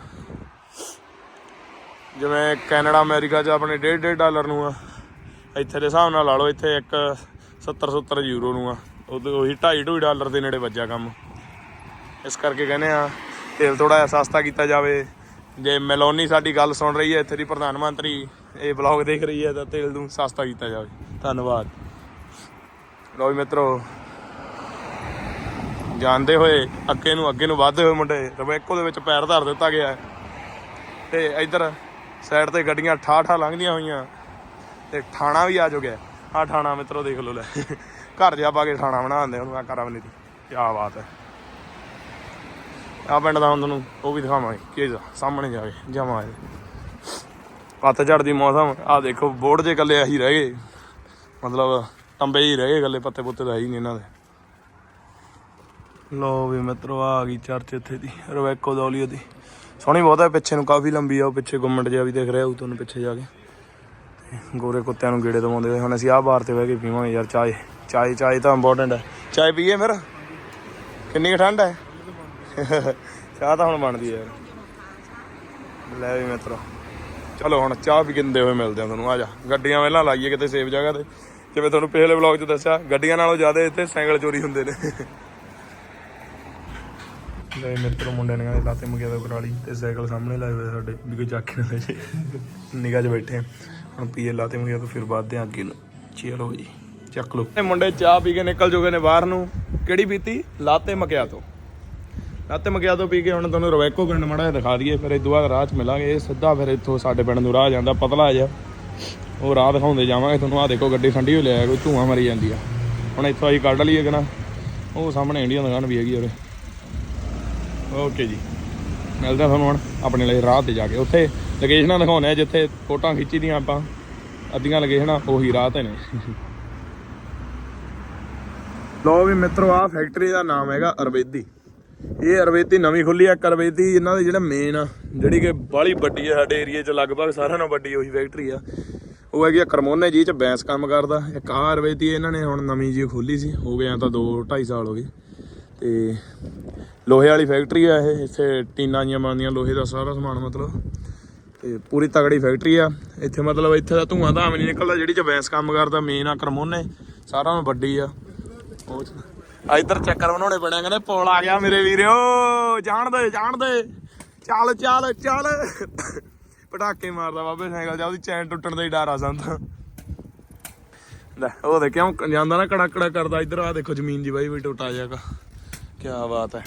ਜਿਵੇਂ ਕੈਨੇਡਾ, ਅਮਰੀਕਾ 'ਚ ਆਪਣੇ 1.5 ਡਾਲਰ ਨੂੰ ਆ। ਇੱਥੇ ਦੇ ਹਿਸਾਬ ਨਾਲ ਲਾ ਲਓ, ਇੱਥੇ ਇੱਕ 70 70 ਯੂਰੋ ਨੂੰ ਆ। ਉਦੋਂ ਉਹੀ 2.5 ਡਾਲਰ ਦੇ ਨੇੜੇ ਵੱਜਿਆ ਕੰਮ। ਇਸ ਕਰਕੇ ਕਹਿੰਦੇ ਆ, ਤੇਲ ਥੋੜਾ ਜਿਹਾ ਸਸਤਾ ਕੀਤਾ ਜਾਵੇ। ਜੇ ਮੈਲੋਨੀ ਸਾਡੀ ਗੱਲ ਸੁਣ ਰਹੀ ਹੈ, ਇੱਥੇ ਦੀ ਪ੍ਰਧਾਨ ਮੰਤਰੀ ਇਹ ਬਲੌਗ ਦੇਖ ਰਹੀ ਹੈ, ਤਾਂ ਤੇਲ ਨੂੰ ਸਸਤਾ ਕੀਤਾ ਜਾਵੇ। ਧੰਨਵਾਦ। ਲੋ ਵੀ ਮਿੱਤਰੋ, ਜਾਣਦੇ ਹੋਏ ਅੱਗੇ ਨੂੰ ਅੱਗੇ ਨੂੰ ਵੱਧਦੇ ਹੋਏ ਮੁੰਡੇ ਰਵੇਕੋ ਦੇ ਵਿੱਚ ਪੈਰ ਧਰ ਦਿੱਤਾ ਗਿਆ ਹੈ। ਤੇ ਇੱਧਰ ਸਾਈਡ ਤੇ ਗੱਡੀਆਂ ਠਾ ਲੰਘਦੀਆਂ ਹੋਈਆਂ। ਤੇ ਠਾਣਾ ਵੀ ਆ ਚੁੱਕਿਆ ਆ ਠਾਣਾ ਮਿੱਤਰੋ ਦੇਖ ਲਓ ਲੈ। ਘਰ ਜਾ ਪਾ ਕੇ ਠਾਣਾ ਬਣਾਉਂਦੇ ਉਹਨੂੰ ਆ ਕਰਾਵਨੀ ਦੀ। ਕੀ ਬਾਤ ਹੈ। ਆ ਪਿੰਡ ਦਾ ਹੁਣ ਤੁਹਾਨੂੰ ਉਹ ਵੀ ਦਿਖਾਵਾਂਗੇ, ਕੀ ਸਾਹਮਣੇ ਜਾ ਕੇ ਜਾਵਾਂ ਪੱਤਝੜ ਦੀ ਮੌਸਮ ਆ ਦੇਖੋ, ਬੋਰਡ ਜੇ ਕੱਲੇ ਆਹੀ ਰਹਿ ਗਏ। ਮਤਲਬ ਟੰਬੇ ਹੀ ਰਹਿ ਗਏ ਗੱਲੇ ਪੱਤੇ ਪੁੱਤੇ ਤਾਂ ਹੈ ਹੀ ਨਹੀਂ ਇਹਨਾਂ ਦੇ। ਲੋ ਵੀ ਮਿੱਤਰੋ ਆ ਗਈ ਚਰਚ ਇੱਥੇ ਦੀ, ਰਵੈਕੋ ਦੌਲੀਓ ਦੀ। ਸੋਹਣੀ ਬਹੁਤ ਹੈ ਪਿੱਛੇ ਨੂੰ ਕਾਫੀ ਲੰਬੀ ਆ, ਉਹ ਪਿੱਛੇ ਗੁੰਮਟ ਜਿਹਾ ਵੀ ਦਿਖ ਰਿਹਾ, ਉਹ ਤੁਹਾਨੂੰ ਪਿੱਛੇ ਜਾ ਕੇ। ਗੋਰੇ ਕੁੱਤਿਆਂ ਨੂੰ ਗੇੜੇ ਦਵਾਉਂਦੇ ਹੋਏ, ਹੁਣ ਅਸੀਂ ਆਹ ਬਾਰ ਤੇ ਬਹਿ ਕੇ ਪੀਵਾਂਗੇ ਯਾਰ ਚਾਏ। ਚਾਏ ਚਾਏ ਤਾਂ ਇੰਪੋਰਟੈਂਟ ਹੈ ਚਾਏ ਪੀਏ ਫਿਰ? ਕਿੰਨੀ ਕੁ ਠੰਡ ਹੈ ਚਾਹ ਤਾਂ ਹੁਣ ਬਣਦੀ ਹੈ ਲੈ ਵੀ ਮਿੱਤਰੋ। ਚਲੋ ਹੁਣ ਚਾਹ ਵੀ ਕਿੰਦੇ ਹੋਏ ਮਿਲਦੇ ਆ ਤੁਹਾਨੂੰ, ਆ ਜਾ। ਗੱਡੀਆਂ ਪਹਿਲਾਂ ਲਾਈਏ ਕਿਤੇ ਸੇਫ ਜਗ੍ਹਾ ਤੇ। ਜਿਵੇਂ ਤੁਹਾਨੂੰ ਪਿਛਲੇ ਵਲੌਗ 'ਚ ਦੱਸਿਆ, ਗੱਡੀਆਂ ਨਾਲੋਂ ਜ਼ਿਆਦਾ ਇੱਥੇ ਸਾਈਕਲ ਚੋਰੀ ਹੁੰਦੇ ਨੇ। ਲੈ ਮਿੱਤਰੋ ਮੁੰਡੇ ਨੇ ਕਹਿੰਦੇ ਲਾਤੇ ਮੁਗਿਆ ਦਾ ਕਰਾਲੀ ਤੇ ਸਾਈਕਲ ਸਾਹਮਣੇ ਲਾਏ ਹੋਏ ਸਾਡੇ, ਵੀ ਕੋਈ ਚੱਕ ਕੇ ਨਾ ਲੈ ਜੇ। ਨਿਗਾਹ 'ਚ ਬੈਠੇ ਹੁਣ ਪੀਏ ਲਾਤੇ ਮੁਗਿਆ ਤੋਂ ਫਿਰ ਵੱਧਦੇ ਆ ਅੱਗੇ ਨੂੰ। ਚਲੋ ਜੀ। ਚੱਕ ਲਓ। ਇਹ ਮੁੰਡੇ ਚਾਹ ਪੀ ਕੇ ਨਿਕਲ ਜੋਗੇ ਨੇ ਬਾਹਰ ਨੂੰ। ਕਿਹੜੀ ਪੀਤੀ? ਲਾਤੇ ਮਕਿਆ ਤੋਂ। ਲਾਤੇ ਮਕਿਆ ਤੋਂ ਪੀ ਕੇ ਹੁਣ ਤੁਹਾਨੂੰ ਰਵੈਕੋ ਪਿੰਡ ਮੜਾ ਦਿਖਾ ਦਈਏ। ਫਿਰ ਇਦੋਂ ਬਾਅਦ ਰਾਹ 'ਚ ਮਿਲਾਂਗੇ। ਇਹ ਸਿੱਧਾ ਫਿਰ ਇੱਥੋਂ ਸਾਡੇ ਪਿੰਡ ਨੂੰ ਰਾਹ ਜਾਂਦਾ, ਪਤਲਾ ਜਿਹਾ। ਉਹ ਰਾਹ ਦਿਖਾਉਂਦੇ ਜਾਵਾਂਗੇ। ਤੁਹਾਨੂੰ ਆ ਦੇਖੋ ਗੱਡੀ ਠੰਡੀ ਹੋ ਲਿਆ ਕੋਈ ਧੂਆਂ ਮਰੀ ਜਾਂਦੀ ਆ। ਹੁਣ ਇੱਥੋਂ ਅਸੀਂ ਕੱਢ ਲਈਏ ਕਿ ਨਾ। ਉਹ ਸਾਹਮਣੇ ਇੰਡੀਅਨ ਦੁਕਾਨ ਵੀ ਹੈਗੀ ਉਹਦੇ ਓਕੇ ਜੀ। ਮਿਲਦਾ ਤੁਹਾਨੂੰ ਹੁਣ ਆਪਣੇ ਲਈ ਰਾਹ ਤੇ ਜਾ ਕੇ। ਉੱਥੇ ਲੋਕੇਸ਼ਨਾਂ ਦਿਖਾਉਣੇ ਆ ਜਿੱਥੇ ਫੋਟੋਆਂ ਖਿੱਚੀ ਦੀਆਂ ਆਪਾਂ। ਅੱਧੀਆਂ ਲੋਕੇਸ਼ਨਾਂ ਉਹੀ ਰਾਹ ਤੇ ਨੇ। ਲੋ ਵੀ ਮਿੱਤਰੋ ਆ ਫੈਕਟਰੀ ਦਾ ਨਾਮ ਹੈਗਾ ਅਰਵੇਦੀ। ਇਹ ਅਰਵੇਦੀ ਨਵੀਂ ਖੁੱਲੀ ਆ। ਅਰਵੇਦੀ ਇਹਨਾਂ ਦੇ ਜਿਹੜਾ ਮੇਨ ਆ, ਜਿਹੜੀ ਕਿ ਬਾਹਲੀ ਵੱਡੀ ਆ ਸਾਡੇ ਏਰੀਆ 'ਚ, ਲਗਭਗ ਸਾਰਿਆਂ ਨਾਲੋਂ ਵੱਡੀ ਉਹੀ ਫੈਕਟਰੀ ਆ। ਉਹ ਹੈਗੀ ਆ ਕਰਮੋਨੇ ਜੀ ਚ ਬੈਂਸ ਕੰਮ ਕਰਦਾ। ਇੱਕ ਆ ਅਰਵੇਦੀ ਇਹਨਾਂ ਨੇ ਹੁਣ ਨਵੀਂ ਜੀ ਖੋਲੀ ਸੀ। ਹੋ ਗਿਆ ਤਾਂ 2 2.5 ਸਾਲ ਹੋ ਗਏ। ਤੇ ਲੋਹੇ ਵਾਲੀ ਫੈਕਟਰੀ ਆ ਇਹ, ਇੱਥੇ ਟੀਨਾਂ ਜੀਆਂ ਬਣਦੀਆਂ, ਲੋਹੇ ਦਾ ਸਾਰਾ ਸਮਾਨ ਮਤਲਬ। ਤੇ ਪੂਰੀ ਤਗੜੀ ਫੈਕਟਰੀ ਆ। ਇੱਥੇ ਮਤਲਬ ਇੱਥੇ ਦਾ ਧੂਆਂ ਧਾਮ ਨਹੀਂ ਨਿਕਲਦਾ, ਜਿਹੜੀ ਚ ਬੈਂਸ ਕੰਮ ਕਰਦਾ ਮੇਨ ਆ ਕਰਮੋਨੇ ਸਾਰਾ ਨੂੰ ਵੱਡੀ ਆ। ਉਹ ਆ ਇੱਧਰ ਚੱਕਰ ਬਣਾਉਣੇ ਪੈਣੇ ਕਹਿੰਦੇ ਪੋਲ ਆ ਗਿਆ ਮੇਰੇ ਵੀਰੋ ਜਾਣ ਦੇ ਜਾਣ ਦੇ। ਚੱਲ ਚੱਲ ਚੱਲ। ਪਟਾਕੇ ਮਾਰਦਾ ਬਾਬੇ ਸਾਈਕਲ ਜਾ ਉਹਦੀ ਚੈਨ ਟੁੱਟਣ ਦਾ ਹੀ ਡਰ ਆ ਸੰਦਾ ਲੈ, ਉਹ ਦੇ ਕਿਉਂ ਜਾਂਦਾ ਨਾ ਕੜਾ ਕੜਾ ਕਰਦਾ, ਇੱਧਰ ਆ ਦੇਖੋ ਜ਼ਮੀਨ ਜੀ ਬਾਈ, ਵੀ ਟੁੱਟਾ ਜਾਏਗਾ ਕੀ ਬਾਤ ਹੈ।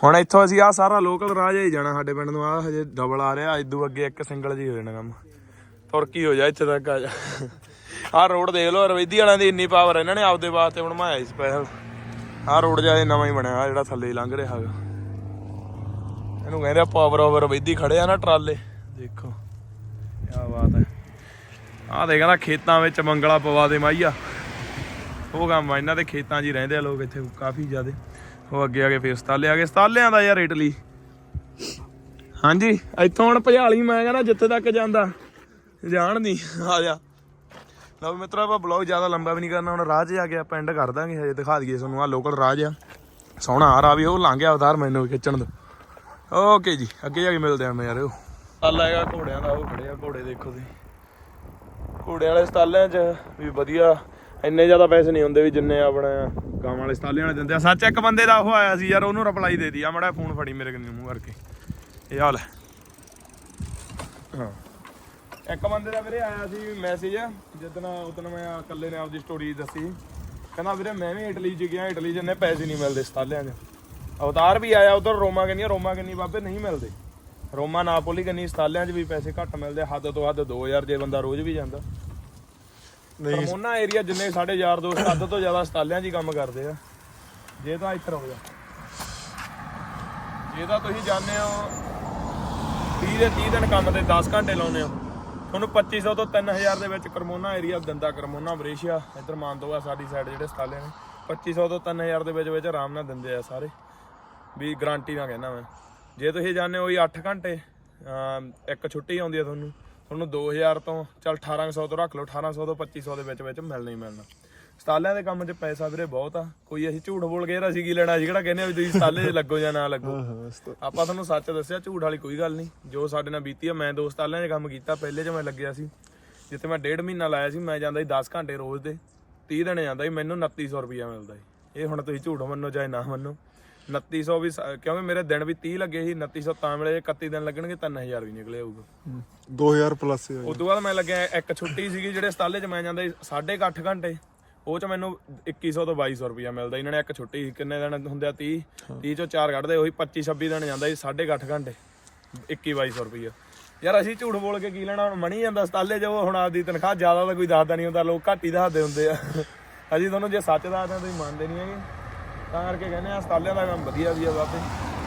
ਹੁਣ ਇੱਥੋਂ ਅਸੀਂ ਆ ਸਾਰਾ ਲੋਕਲ ਰਾਜ ਹੀ ਜਾਣਾ ਸਾਡੇ ਪਿੰਡ ਨੂੰ ਆ ਹਜੇ ਡਬਲ ਆ ਰਿਹਾ ਇਦੋਂ ਅੱਗੇ ਇੱਕ ਸਿੰਗਲ ਜੀ ਹੋ ਜਾਣਾ ਕੰਮ। ਤੁਰਕੀ ਹੋ ਜਾ ਇੱਥੇ ਤੱਕ ਆ ਜਾ। ਆਹ ਰੋਡ ਦੇਖ ਲਓ, ਰਵੈਦੀ ਵਾਲਿਆਂ ਦੀ ਇੰਨੀ ਪਾਵਰ ਇਹਨਾਂ ਨੇ ਆਪਦੇ ਵਾਸਤੇ ਬਣਵਾਇਆ ਸੀ ਸਪੈਸ਼ਲ ਆਹ ਰੋਡ ਜਿਹਾ ਨਵਾਂ ਹੀ ਬਣਿਆ, ਆਹ ਜਿਹੜਾ ਥੱਲੇ ਲੰਘ ਰਿਹਾ ਹੈਗਾ। ਇਹਨੂੰ ਕਹਿੰਦੇ ਆ ਪਾਵਰ ਓਵਰ ਰਵੈਦੀ ਖੜੇ ਆ ਨਾ ਟਰਾਲੇ। ਦੇਖੋ, ਕੀ ਬਾਤ ਹੈ। ਆਹ ਦੇ ਕਹਿੰਦਾ ਖੇਤਾਂ ਵਿੱਚ ਮੰਗਲਾ ਪਵਾ ਦੇ ਮਾਈਆ। ਉਹ ਕੰਮ ਆ, ਇਹਨਾਂ ਦੇ ਖੇਤਾਂ 'ਚ ਹੀ ਰਹਿੰਦੇ ਆ ਲੋਕ ਇੱਥੇ ਕਾਫੀ ਜ਼ਿਆਦੇ। ਉਹ ਅੱਗੇ ਆ ਕੇ ਫੇਰ ਸਤਾਲੇ ਆ ਗਏ। ਸਤਾਲਿਆਂ ਦਾ ਯਾਰ ਇਟਲੀ। ਹਾਂਜੀ, ਇੱਥੋਂ ਹੁਣ ਭਜਾਲੀ ਮੈਂ ਕਹਿੰਦਾ ਜਿੱਥੇ ਤੱਕ ਜਾਂਦਾ। ਜਾਣ ਨਹੀਂ ਆ ਜਾ। ਲਓ ਮਿੱਤਰੋ, ਆਪਾਂ ਬਲੌਗ ਜ਼ਿਆਦਾ ਲੰਬਾ ਵੀ ਨਹੀਂ ਕਰਨਾ। ਹੁਣ ਰਾਹ 'ਚ ਜਾ ਕੇ ਆਪਾਂ ਐਂਡ ਕਰ ਦਾਂਗੇ, ਹਜੇ ਦਿਖਾ ਦਈਏ ਤੁਹਾਨੂੰ ਆ ਲੋਕਲ ਰਾਹ ਆ। ਸੋਹਣਾ ਆ ਰਾ ਵੀ, ਉਹ ਲੰਘ ਗਿਆ ਉਧਾਰ ਮੈਨੂੰ ਖਿੱਚਣ ਦੋ। ਓਕੇ ਜੀ, ਅੱਗੇ ਜਾ ਕੇ ਮਿਲਦੇ ਆਂ ਯਾਰ। ਉਹ ਸਟਾਲ ਹੈਗਾ ਘੋੜਿਆਂ ਦਾ, ਉਹ ਖੜੇ ਆ ਘੋੜੇ ਦੇਖੋ ਤੁਸੀਂ। ਘੋੜੇ ਵਾਲੇ ਸਟਾਲਿਆਂ 'ਚ ਵੀ ਵਧੀਆ। ਇੰਨੇ ਜ਼ਿਆਦਾ ਪੈਸੇ ਨਹੀਂ ਹੁੰਦੇ ਵੀ ਜਿੰਨੇ ਆਪਣੇ ਗਾਂ ਵਾਲੇ ਸਟਾਲਿਆਂ ਵਾਲੇ ਦਿੰਦੇ ਆ। ਸੱਚ ਇੱਕ ਬੰਦੇ ਦਾ ਉਹ ਆਇਆ ਸੀ ਯਾਰ, ਉਹਨੂੰ ਰਿਪਲਾਈ ਦੇ ਦੀ ਆ, ਮੜਾ ਫੋਨ ਫੜੀ ਮੇਰੇ ਕੰਨੀ ਮੂੰਹ ਕਰਕੇ। ਇਹ ਹਾਲ ਹਾਂ। ਇੱਕ ਬੰਦੇ ਦਾ ਵੀਰੇ ਆਇਆ ਸੀ ਮੈਸੇਜ ਜਿੱਦਣ ਉਦੋਂ ਮੈਂ ਇਕੱਲੇ ਨੇ ਆਪਦੀ ਸਟੋਰੀ ਦੱਸੀ। ਕਹਿੰਦਾ ਵੀਰੇ ਮੈਂ ਵੀ ਇਟਲੀ ਚ ਗਿਆ ਇਟਲੀ ਚ ਪੈਸੇ ਨਹੀਂ ਮਿਲਦੇ ਸਟਾਲਿਆਂ 'ਚ। ਅਵਤਾਰ ਵੀ ਆਇਆ, ਉਧਰ ਰੋਮਾ ਕੰਨੀ ਰੋਮਾ ਕੰਨੀ ਬਾਬੇ ਨਹੀਂ ਮਿਲਦੇ। ਰੋਮਾ ਨਾਪੋਲੀ ਕੰਨੀ ਸਟਾਲਿਆਂ 'ਚ ਵੀ ਪੈਸੇ ਘੱਟ ਮਿਲਦੇ, ਹੱਦ ਤੋਂ ਹੱਦ 2000 ਜੇ ਬੰਦਾ ਰੋਜ਼ ਵੀ ਜਾਂਦਾ। ਨਹੀਂ। ਕਰਮੋਨਾ ਏਰੀਆ ਜਿੰਨੇ ਸਾਡੇ ਯਾਰ ਦੋਸਤ ਅੱਧ ਤੋਂ ਜ਼ਿਆਦਾ ਸਟਾਲਿਆਂ 'ਚ ਹੀ ਕੰਮ ਕਰਦੇ ਆ। ਜੇ ਤਾਂ ਇੱਥੇ ਰਹੋ ਜਾ ਜੇ ਤਾਂ ਤੁਸੀਂ ਜਾਂਦੇ ਹੋ 30 ਦੇ 30 ਦਿਨ ਕੰਮ ਤੇ 10 ਘੰਟੇ ਲਾਉਂਦੇ ਹੋ। ਤੁਹਾਨੂੰ 2500 ਤੋਂ 3000 ਦੇ ਵਿੱਚ ਕਰਮੋਨਾ ਏਰੀਆ ਗੰਦਾ ਕਰਮੋਨਾ ਬਰੇਸ਼ੀਆ। ਇੱਧਰ ਮਾਨਦੋਗਾ ਸਾਡੀ ਸਾਈਡ ਜਿਹੜੇ ਸਟਾਲੇ ਨੇ। 2500 ਤੋਂ 3000 ਦੇ ਵਿੱਚ ਵਿੱਚ ਆਰਾਮ ਨਾਲ ਦਿੰਦੇ ਆ ਸਾਰੇ। ਵੀ ਗਾਰੰਟੀ ਨਾਲ ਕਹਿਣਾ ਮੈਂ। ਜੇ ਤੁਸੀਂ ਜਾਂਦੇ ਹੋ 8 ਘੰਟੇ ਇੱਕ ਛੁੱਟੀ ਆਉਂਦੀ ਆ ਤੁਹਾਨੂੰ ਤੁਹਾਨੂੰ 2000 ਤੋਂ ਚਲ 1800 ਤੋਂ ਰੱਖ ਲਓ 1800 ਤੋਂ 2500 ਦੇ ਵਿੱਚ ਵਿੱਚ ਮਿਲਣਾ ਹੀ ਮਿਲਣਾ। ਸਟਾਲਿਆਂ ਦੇ ਕੰਮ 'ਚ ਪੈਸਾ ਵੀਰੇ ਬਹੁਤ ਆ। ਕੋਈ ਅਸੀਂ ਝੂਠ ਬੋਲ ਕੇ ਅਸੀਂ ਕੀ ਲੈਣਾ ਅਸੀਂ ਕਿਹੜਾ ਕਹਿੰਦੇ ਆ ਵੀ ਤੁਸੀਂ ਸਟਾਲੇ 'ਚ ਲੱਗੋ ਜਾਂ ਨਾ ਲੱਗੋ। ਆਪਾਂ ਤੁਹਾਨੂੰ ਸੱਚ ਦੱਸਿਆ ਝੂਠ ਵਾਲੀ ਕੋਈ ਗੱਲ ਨਹੀਂ। ਜੋ ਸਾਡੇ ਨਾਲ ਬੀਤੀ ਆ ਮੈਂ ਦੋ ਸਟਾਲਿਆਂ 'ਚ ਕੰਮ ਕੀਤਾ ਪਹਿਲੇ 'ਚ ਮੈਂ ਲੱਗਿਆ ਸੀ। ਜਿੱਥੇ ਮੈਂ ਡੇਢ ਮਹੀਨਾ ਲਾਇਆ ਸੀ ਮੈਂ ਜਾਂਦਾ ਸੀ 10 ਘੰਟੇ ਰੋਜ਼ ਦੇ। 30 ਦਿਨ ਜਾਂਦਾ ਸੀ ਮੈਨੂੰ 2900 ਰੁਪਇਆ ਮਿਲਦਾ ਸੀ। ਇਹ ਹੁਣ ਤੁਸੀਂ ਝੂਠ ਮੰਨੋ ਚਾਹੇ ਨਾ ਮੰਨੋ। 2900 ਵੀ ਸ- ਕਿਉਂਕਿ ਮੇਰੇ ਦਿਨ ਵੀ 30 ਲੱਗੇ ਸੀ 2900 ਤਾਂ ਮਿਲੇ 31 ਦਿਨ ਲੱਗਣਗੇ 3000 ਵੀ ਨਿਕਲੇ ਆਊਗਾ 2000 ਪਲੱਸ ਹੈ ਉਸ ਤੋਂ ਬਾਅਦ ਮੈਂ ਲੱਗਿਆ ਇੱਕ ਛੁੱਟੀ ਸੀਗੀ ਜਿਹੜੇ ਸਟਾਲੇ 'ਚ ਮੈਂ ਜਾਂਦਾ ਸੀ ਸਾਢੇ ਕੁ ਅੱਠ ਘੰਟੇ। ਉਹ 'ਚ ਮੈਨੂੰ 2100 ਤੋਂ 2200 ਰੁਪਇਆ ਮਿਲਦਾ ਇਹਨਾਂ ਨੇ ਇੱਕ ਛੁੱਟੀ ਸੀ ਕਿੰਨੇ ਦਿਨ ਹੁੰਦੇ ਆ 30 30 ਚੋਂ 4 ਕੱਢਦੇ ਉਹੀ 25 26 ਦਿਨ ਜਾਂਦਾ ਸੀ ਸਾਢੇ ਕੁ ਅੱਠ ਘੰਟੇ। 21 2200 ਰੁਪਇਆ ਯਾਰ ਅਸੀਂ ਝੂਠ ਬੋਲ ਕੇ ਕੀ ਲੈਣਾ ਹੁਣ ਮਣੀ ਜਾਂਦਾ ਸਤਾਲੇ ਜੋ ਹੁਣ ਆਪਦੀ ਤਨਖਾਹ ਜ਼ਿਆਦਾ ਤਾਂ ਕੋਈ ਦੱਸਦਾ ਨਹੀਂ ਹੁੰਦਾ ਲੋਕ ਘੱਟ ਹੀ ਦੱਸਦੇ ਹੁੰਦੇ ਆ। ਅਸੀਂ ਤੁਹਾਨੂੰ ਜੇ ਸੱਚ ਦੱਸਦੇ ਆ ਤੁਸੀਂ ਮੰਨਦੇ ਨਹੀਂ ਹੈਗੇ। ਤਾਂ ਕਰਕੇ ਕਹਿੰਦੇ ਆ ਸਤਾਲਿਆਂ ਦਾ ਕੰਮ ਵਧੀਆ ਵੀ ਆ ਬਾਬੇ।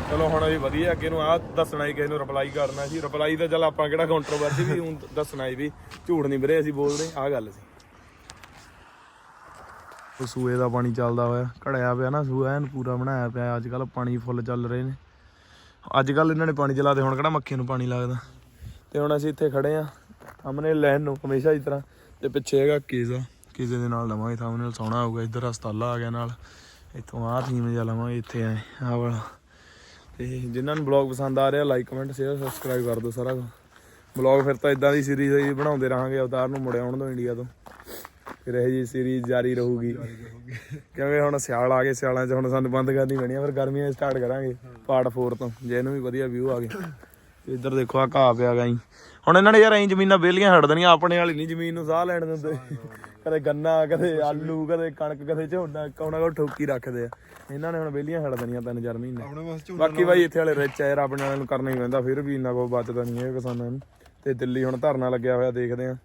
ਚਲੋ ਹੁਣ ਅਸੀਂ ਵਧੀਆ, ਅੱਗੇ ਨੂੰ ਆ ਦੱਸਣਾ ਹੀ ਕਿਸੇ ਨੂੰ ਰਿਪਲਾਈ ਕਰਨਾ ਸੀ। ਰਿਪਲਾਈ ਤਾਂ ਚੱਲ ਆਪਾਂ ਕਿਹੜਾ ਕੰਟਰੋਵਰਸੀ ਵੀ, ਹੁਣ ਦੱਸਣਾ ਹੀ ਵੀ। ਝੂਠ ਨਹੀਂ ਵੀਰੇ, ਅਸੀਂ ਬੋਲਦੇ ਆ ਗੱਲ ਸੀ। ਉਹ ਸੂਏ ਦਾ ਪਾਣੀ ਚੱਲਦਾ ਹੋਇਆ, ਘੜਿਆ ਪਿਆ ਨਾ ਸੂਆ ਐਨ ਪੂਰਾ ਬਣਾਇਆ ਪਿਆ। ਅੱਜ ਕੱਲ ਪਾਣੀ ਫੁੱਲ ਚੱਲ ਰਹੇ ਨੇ। ਅੱਜ ਕੱਲ ਇਹਨਾਂ ਨੇ ਪਾਣੀ ਚਲਾਦੇ ਹੁਣ ਕਿਹੜਾ ਮੱਖੀਆਂ ਨੂੰ ਪਾਣੀ ਲੱਗਦਾ। ਤੇ ਹੁਣ ਅਸੀਂ ਇੱਥੇ ਖੜੇ ਆ ਸਾਹਮਣੇ ਲੈਣ ਨੂੰ, ਹਮੇਸ਼ਾ ਇਸ ਤਰ੍ਹਾਂ। ਤੇ ਪਿੱਛੇ ਹੈਗਾ ਕੇਜ਼ਾ ਕੇਜ਼ੇ ਦੇ ਨਾਲ ਲਵਾਂਗੇ, ਸਾਹਮਣੇ ਸੋਹਣਾ ਹੋਊਗਾ। ਇੱਧਰ ਹਸਪਤਾਲਾ ਆ ਗਿਆ ਨਾਲ। ਇੱਥੋਂ ਆਹ ਥੀਮ ਜਿਹਾ ਲਵਾਂਗੇ ਇੱਥੇ ਆਏ ਆਹ ਵਾਲਾ। ਤੇ ਜਿਨ੍ਹਾਂ ਨੂੰ ਬਲੌਗ ਪਸੰਦ ਆ ਰਿਹਾ ਲਾਈਕ ਕਮੈਂਟ ਸ਼ੇਅਰ ਸਬਸਕ੍ਰਾਈਬ ਕਰ ਦਿਓ ਸਾਰਾ ਬਲੌਗ ਫਿਰ ਤਾਂ ਇਦਾਂ ਦੀ ਸੀਰੀਜ਼ ਹੀ ਬਣਾਉਂਦੇ ਰਹਾਂਗੇ ਅਵਤਾਰ ਨੂੰ ਮੁੜ ਆਉਣ ਤੋਂ ਇੰਡੀਆ ਤੋਂ। ਫਿਰ ਇਹ ਜੀ ਸੀਰੀਜ਼ ਜਾਰੀ ਰਹੂਗੀ। ਕਿਉਂਕਿ ਹੁਣ ਸਿਆਲ ਆ ਗਏ ਸਿਆਲਾਂ 'ਚ ਹੁਣ ਸਾਨੂੰ ਬੰਦ ਕਰਨੀ ਪੈਣੀ ਆ ਫਿਰ ਗਰਮੀਆਂ ਸਟਾਰਟ ਕਰਾਂਗੇ ਪਾਰਟ 4 ਤੋਂ। ਜੇ ਇਹਨੂੰ ਵੀ ਵਧੀਆ ਵਿਊ ਆ ਗਏ। ਇੱਧਰ ਦੇਖੋ ਆ ਘਾਹ ਪਿਆ ਗਾਈ ਹੁਣ ਇਹਨਾਂ ਨੇ ਯਾਰ ਐਂ ਜ਼ਮੀਨਾਂ ਵਿਹਲੀਆਂ ਛੱਡ ਦੇਣੀਆਂ ਆਪਣੇ ਵਾਲੀ ਨਹੀਂ ਜ਼ਮੀਨ ਨੂੰ ਸਾਹ ਲੈਣ ਦਿੰਦੇ। ਕਦੇ ਗੰਨਾ ਕਦੇ ਆਲੂ ਕਦੇ ਕਣਕ ਕਦੇ ਝੋਨਾ ਕੋਣਾ ਕੋ ਠੋਕੀ ਰੱਖਦੇ ਆ। ਇਹਨਾਂ ਨੇ ਹੁਣ ਵਿਹਲੀਆਂ ਛੱਡ ਦੇਣੀਆਂ ਤਿੰਨ ਚਾਰ ਮਹੀਨੇ। ਆਪਣੇ ਬਾਕੀ ਬਾਈ ਇੱਥੇ ਵਾਲੇ ਰਿਚ ਆ ਯਾਰ ਆਪਣੇ ਵਾਲਿਆਂ ਨੂੰ ਕਰਨਾ ਹੀ ਪੈਂਦਾ ਫਿਰ ਵੀ ਇੰਨਾ ਕੋ ਬਚਦਾ ਨਹੀਂ ਹੈ ਕਿਸਾਨਾਂ ਨੂੰ। ਤੇ ਦਿੱਲੀ ਹੁਣ ਧਰਨਾ ਲੱਗਿਆ ਹੋਇਆ ਦੇਖਦੇ ਆ।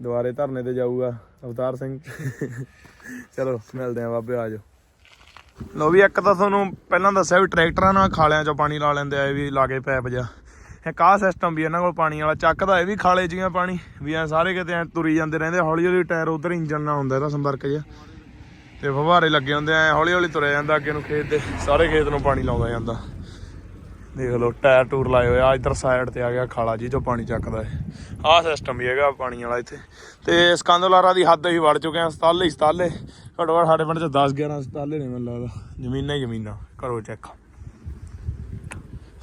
ਦੁਬਾਰੇ ਧਰਨੇ ਤੇ ਜਾਊਗਾ ਅਵਤਾਰ ਸਿੰਘ। ਚਲੋ ਮਿਲਦੇ ਆ ਬਾਬੇ ਆ ਜਾਓ। ਲੋ ਵੀ ਇੱਕ ਤਾਂ ਤੁਹਾਨੂੰ ਪਹਿਲਾਂ ਦੱਸਿਆ ਵੀ ਟਰੈਕਟਰਾਂ ਨਾਲ ਖਾਲਿਆਂ ਚੋਂ ਪਾਣੀ ਲਾ ਲੈਂਦੇ ਆ ਇਹ ਵੀ ਲਾ ਕੇ ਪੈਪ ਜਿਹਾ। ਇੱਕ ਆਹ ਸਿਸਟਮ ਵੀ ਇਹਨਾਂ ਕੋਲ ਪਾਣੀ ਵਾਲਾ ਚੱਕਦਾ, ਇਹ ਵੀ ਖਾਲੇ ਜੀਆਂ ਪਾਣੀ। ਵੀ ਐ ਸਾਰੇ ਕਿਤੇ ਐ ਤੁਰੀ ਜਾਂਦੇ ਰਹਿੰਦੇ, ਹੌਲੀ ਹੌਲੀ ਟਾਇਰ ਉਧਰ ਇੰਜਨ ਨਾਲ ਹੁੰਦਾ ਇਹਦਾ ਸੰਪਰਕ ਜਿਹਾ। ਤੇ ਫਵਾਰੇ ਲੱਗੇ ਹੁੰਦੇ, ਐ ਹੌਲੀ ਹੌਲੀ ਤੁਰਿਆ ਜਾਂਦਾ ਅੱਗੇ ਨੂੰ ਖੇਤ ਦੇ, ਸਾਰੇ ਖੇਤ ਨੂੰ ਪਾਣੀ ਲਾਉਂਦਾ ਜਾਂਦਾ। ਦੇਖ ਲਓ, ਟਾਇਰ ਟੂਰ ਲਾਏ ਹੋਏ ਆ, ਇਧਰ ਸਾਈਡ ਤੇ ਆ ਗਿਆ ਖਾਲਾ ਜੀ ਜੋ ਪਾਣੀ ਚੱਕਦਾ ਹੈ। ਆਹ ਸਿਸਟਮ ਵੀ ਹੈਗਾ ਪਾਣੀ ਵਾਲਾ ਇੱਥੇ। ਤੇ ਸਕੰਦਲਾਰਾ ਦੀ ਹੱਦ ਹੀ ਵੜ ਚੁੱਕੇ ਆ ਸਤਾਲੇ ਹੀ ਸਤਾਲੇ। ਘੱਟੋ ਘੱਟ ਸਾਡੇ ਪਿੰਡ ਚ 10 11 ਸਤਾਲੇ ਨੇ ਮੈਨੂੰ ਲੱਗਦਾ, ਜ਼ਮੀਨਾਂ ਹੀ ਜ਼ਮੀਨਾਂ ਕਰੋ ਚੈੱਕ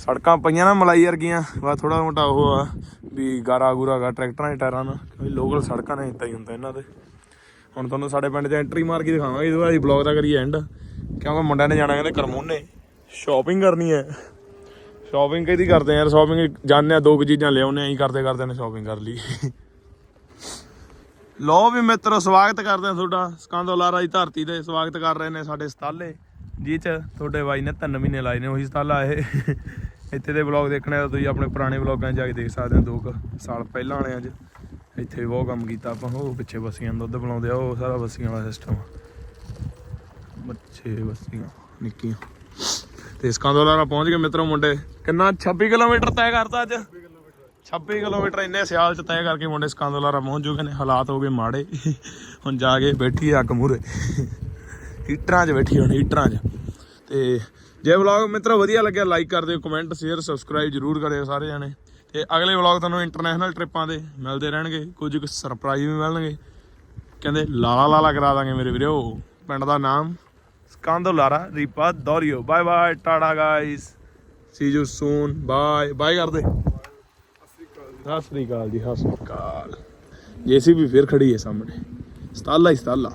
ਸੜਕਾਂ ਪਈਆਂ ਨਾ ਮਲਾਈ ਵਰਗੀਆਂ ਵਾ ਥੋੜਾ ਮੋਟਾ ਉਹ ਆ ਵੀ ਗਾਰਾ ਗੂਰਾ ਗਾ, ਟਰੈਕਟਰਾਂ ਦੇ ਟਾਇਰਾਂ ਨਾਲ। ਕਿਉਂਕਿ ਲੋਕਲ ਸੜਕਾਂ ਨੇ ਇੱਦਾਂ ਹੀ ਹੁੰਦਾ ਇਹਨਾਂ ਦੇ। ਹੁਣ ਤੁਹਾਨੂੰ ਸਾਡੇ ਪਿੰਡ 'ਚ ਐਂਟਰੀ ਮਾਰ ਕੇ ਦਿਖਾਵਾਂਗੇ, ਇਹਦੇ ਬਾਅਦ ਅਸੀਂ ਬਲੌਗ ਦਾ ਕਰੀਏ ਐਂਡ ਕਿਉਂਕਿ ਮੁੰਡਿਆਂ ਨੇ ਜਾਣਾ ਕਹਿੰਦੇ ਕਰਮੋਨੇ। ਸ਼ਾਪਿੰਗ ਕਰਨੀ ਹੈ। ਸ਼ਾਪਿੰਗ ਕਿਹਦੀ ਕਰਦੇ ਆ ਯਾਰ ਸ਼ਾਪਿੰਗ ਜਾਂਦੇ ਆ, ਦੋ ਕੁ ਚੀਜ਼ਾਂ ਲਿਆਉਨੇ ਆਂ ਹੀ ਕਰਦੇ ਕਰਦੇ ਨੇ ਸ਼ਾਪਿੰਗ ਕਰ ਲਈ। ਲੋ ਵੀ ਮਿੱਤਰੋ, ਸਵਾਗਤ ਕਰਦੇ ਆ ਤੁਹਾਡਾ। ਸਕੰਦੋਲਾਰਾ ਦੀ ਧਰਤੀ ਤੇ ਸਵਾਗਤ ਕਰ ਰਹੇ ਨੇ ਸਾਡੇ ਸਤਾਲੇ। ਜੀ ਚ ਤੁਹਾਡੇ ਬਾਈ ਨੇ 3 ਮਹੀਨੇ ਲਾਏ ਨੇ, ਉਹੀ ਸਤਾਲਾ ਇਹ। ਇੱਥੇ ਦੇ ਵਲੌਗ ਦੇਖਣੇ ਆ ਤੁਸੀਂ ਆਪਣੇ ਪੁਰਾਣੇ ਵਲੌਗਾਂ 'ਚ ਜਾ ਕੇ ਦੇਖ ਸਕਦੇ ਹੋ, ਦੋ ਕੁ ਸਾਲ ਪਹਿਲਾਂ ਵਾਲਿਆਂ 'ਚ। ਇੱਥੇ ਵੀ ਬਹੁਤ ਕੰਮ ਕੀਤਾ ਆਪਾਂ, ਉਹ ਪਿੱਛੇ ਬੱਸੀਆਂ ਦਾ ਦੁੱਧ ਬਣਾਉਂਦੇ ਆ, ਉਹ ਸਾਰਾ ਬੱਸੀਆਂ ਵਾਲਾ ਸਿਸਟਮ ਬੱਚੇ ਬੱਸੀਆਂ, ਨਿੱਕੀਆਂ। ਤੇ ਸਕੰਦੋਲਾਰਾ ਪਹੁੰਚ ਗਏ ਮਿੱਤਰੋ ਮੁੰਡੇ। ਕਿੰਨਾ 26 ਕਿਲੋਮੀਟਰ ਤੈਅ ਕਰਤਾ ਅੱਜ। 26 ਕਿਲੋਮੀਟਰ ਇੰਨੇ ਸਿਆਲ ਚ ਤੈਅ ਕਰਕੇ ਮੁੰਡੇ ਸਕੰਦੋਲਾਰਾ ਪਹੁੰਚ ਚੁੱਕੇ ਨੇ, ਹਾਲਾਤ ਹੋ ਗਏ ਮਾੜੇ। ਹੁਣ ਜਾ ਕੇ ਬੈਠੀ ਅੱਗ ਮੂਰੇ ਹੀਟਰਾਂ 'ਚ ਬੈਠੀ ਹੁਣ, ਹੀਟਰਾਂ 'ਚ। ਤੇ ਜੇ ਵਲੌਗ ਮਿੱਤਰੋ ਵਧੀਆ ਲੱਗਿਆ ਲਾਈਕ ਕਰ ਦਿਓ ਕਮੈਂਟ ਸ਼ੇਅਰ ਸਬਸਕ੍ਰਾਈਬ ਜਰੂਰ ਕਰਿਓ ਸਾਰੇ ਜਾਣੇ। ਤੇ ਅਗਲੇ ਵਲੌਗ ਤੁਹਾਨੂੰ ਇੰਟਰਨੈਸ਼ਨਲ ਟ੍ਰਿਪਾਂ ਦੇ ਮਿਲਦੇ ਰਹਿਣਗੇ। ਕੁਝ ਕੁ ਸਰਪ੍ਰਾਈਜ਼ ਵੀ ਮਿਲਣਗੇ। ਕਹਿੰਦੇ ਲਾਲਾ ਲਾਲਾ ਕਰਾ ਦਾਂਗੇ ਮੇਰੇ ਵੀਰੋ। ਪਿੰਡ ਦਾ ਨਾਮ Scandolara Ripa d'Oglio. Bye bye Tata guys see you soon bye bye ਕਰਦੇ। ਸਤਿ ਸ੍ਰੀ ਅਕਾਲ ਜੀ, ਸਤਿ ਸ੍ਰੀ ਅਕਾਲ। ਜੇਸੀਬੀ ਫਿਰ ਖੜੀ ਹੈ ਸਾਹਮਣੇ। ਸਤਾਲਾ ਹੀ ਸਤਾਲਾ।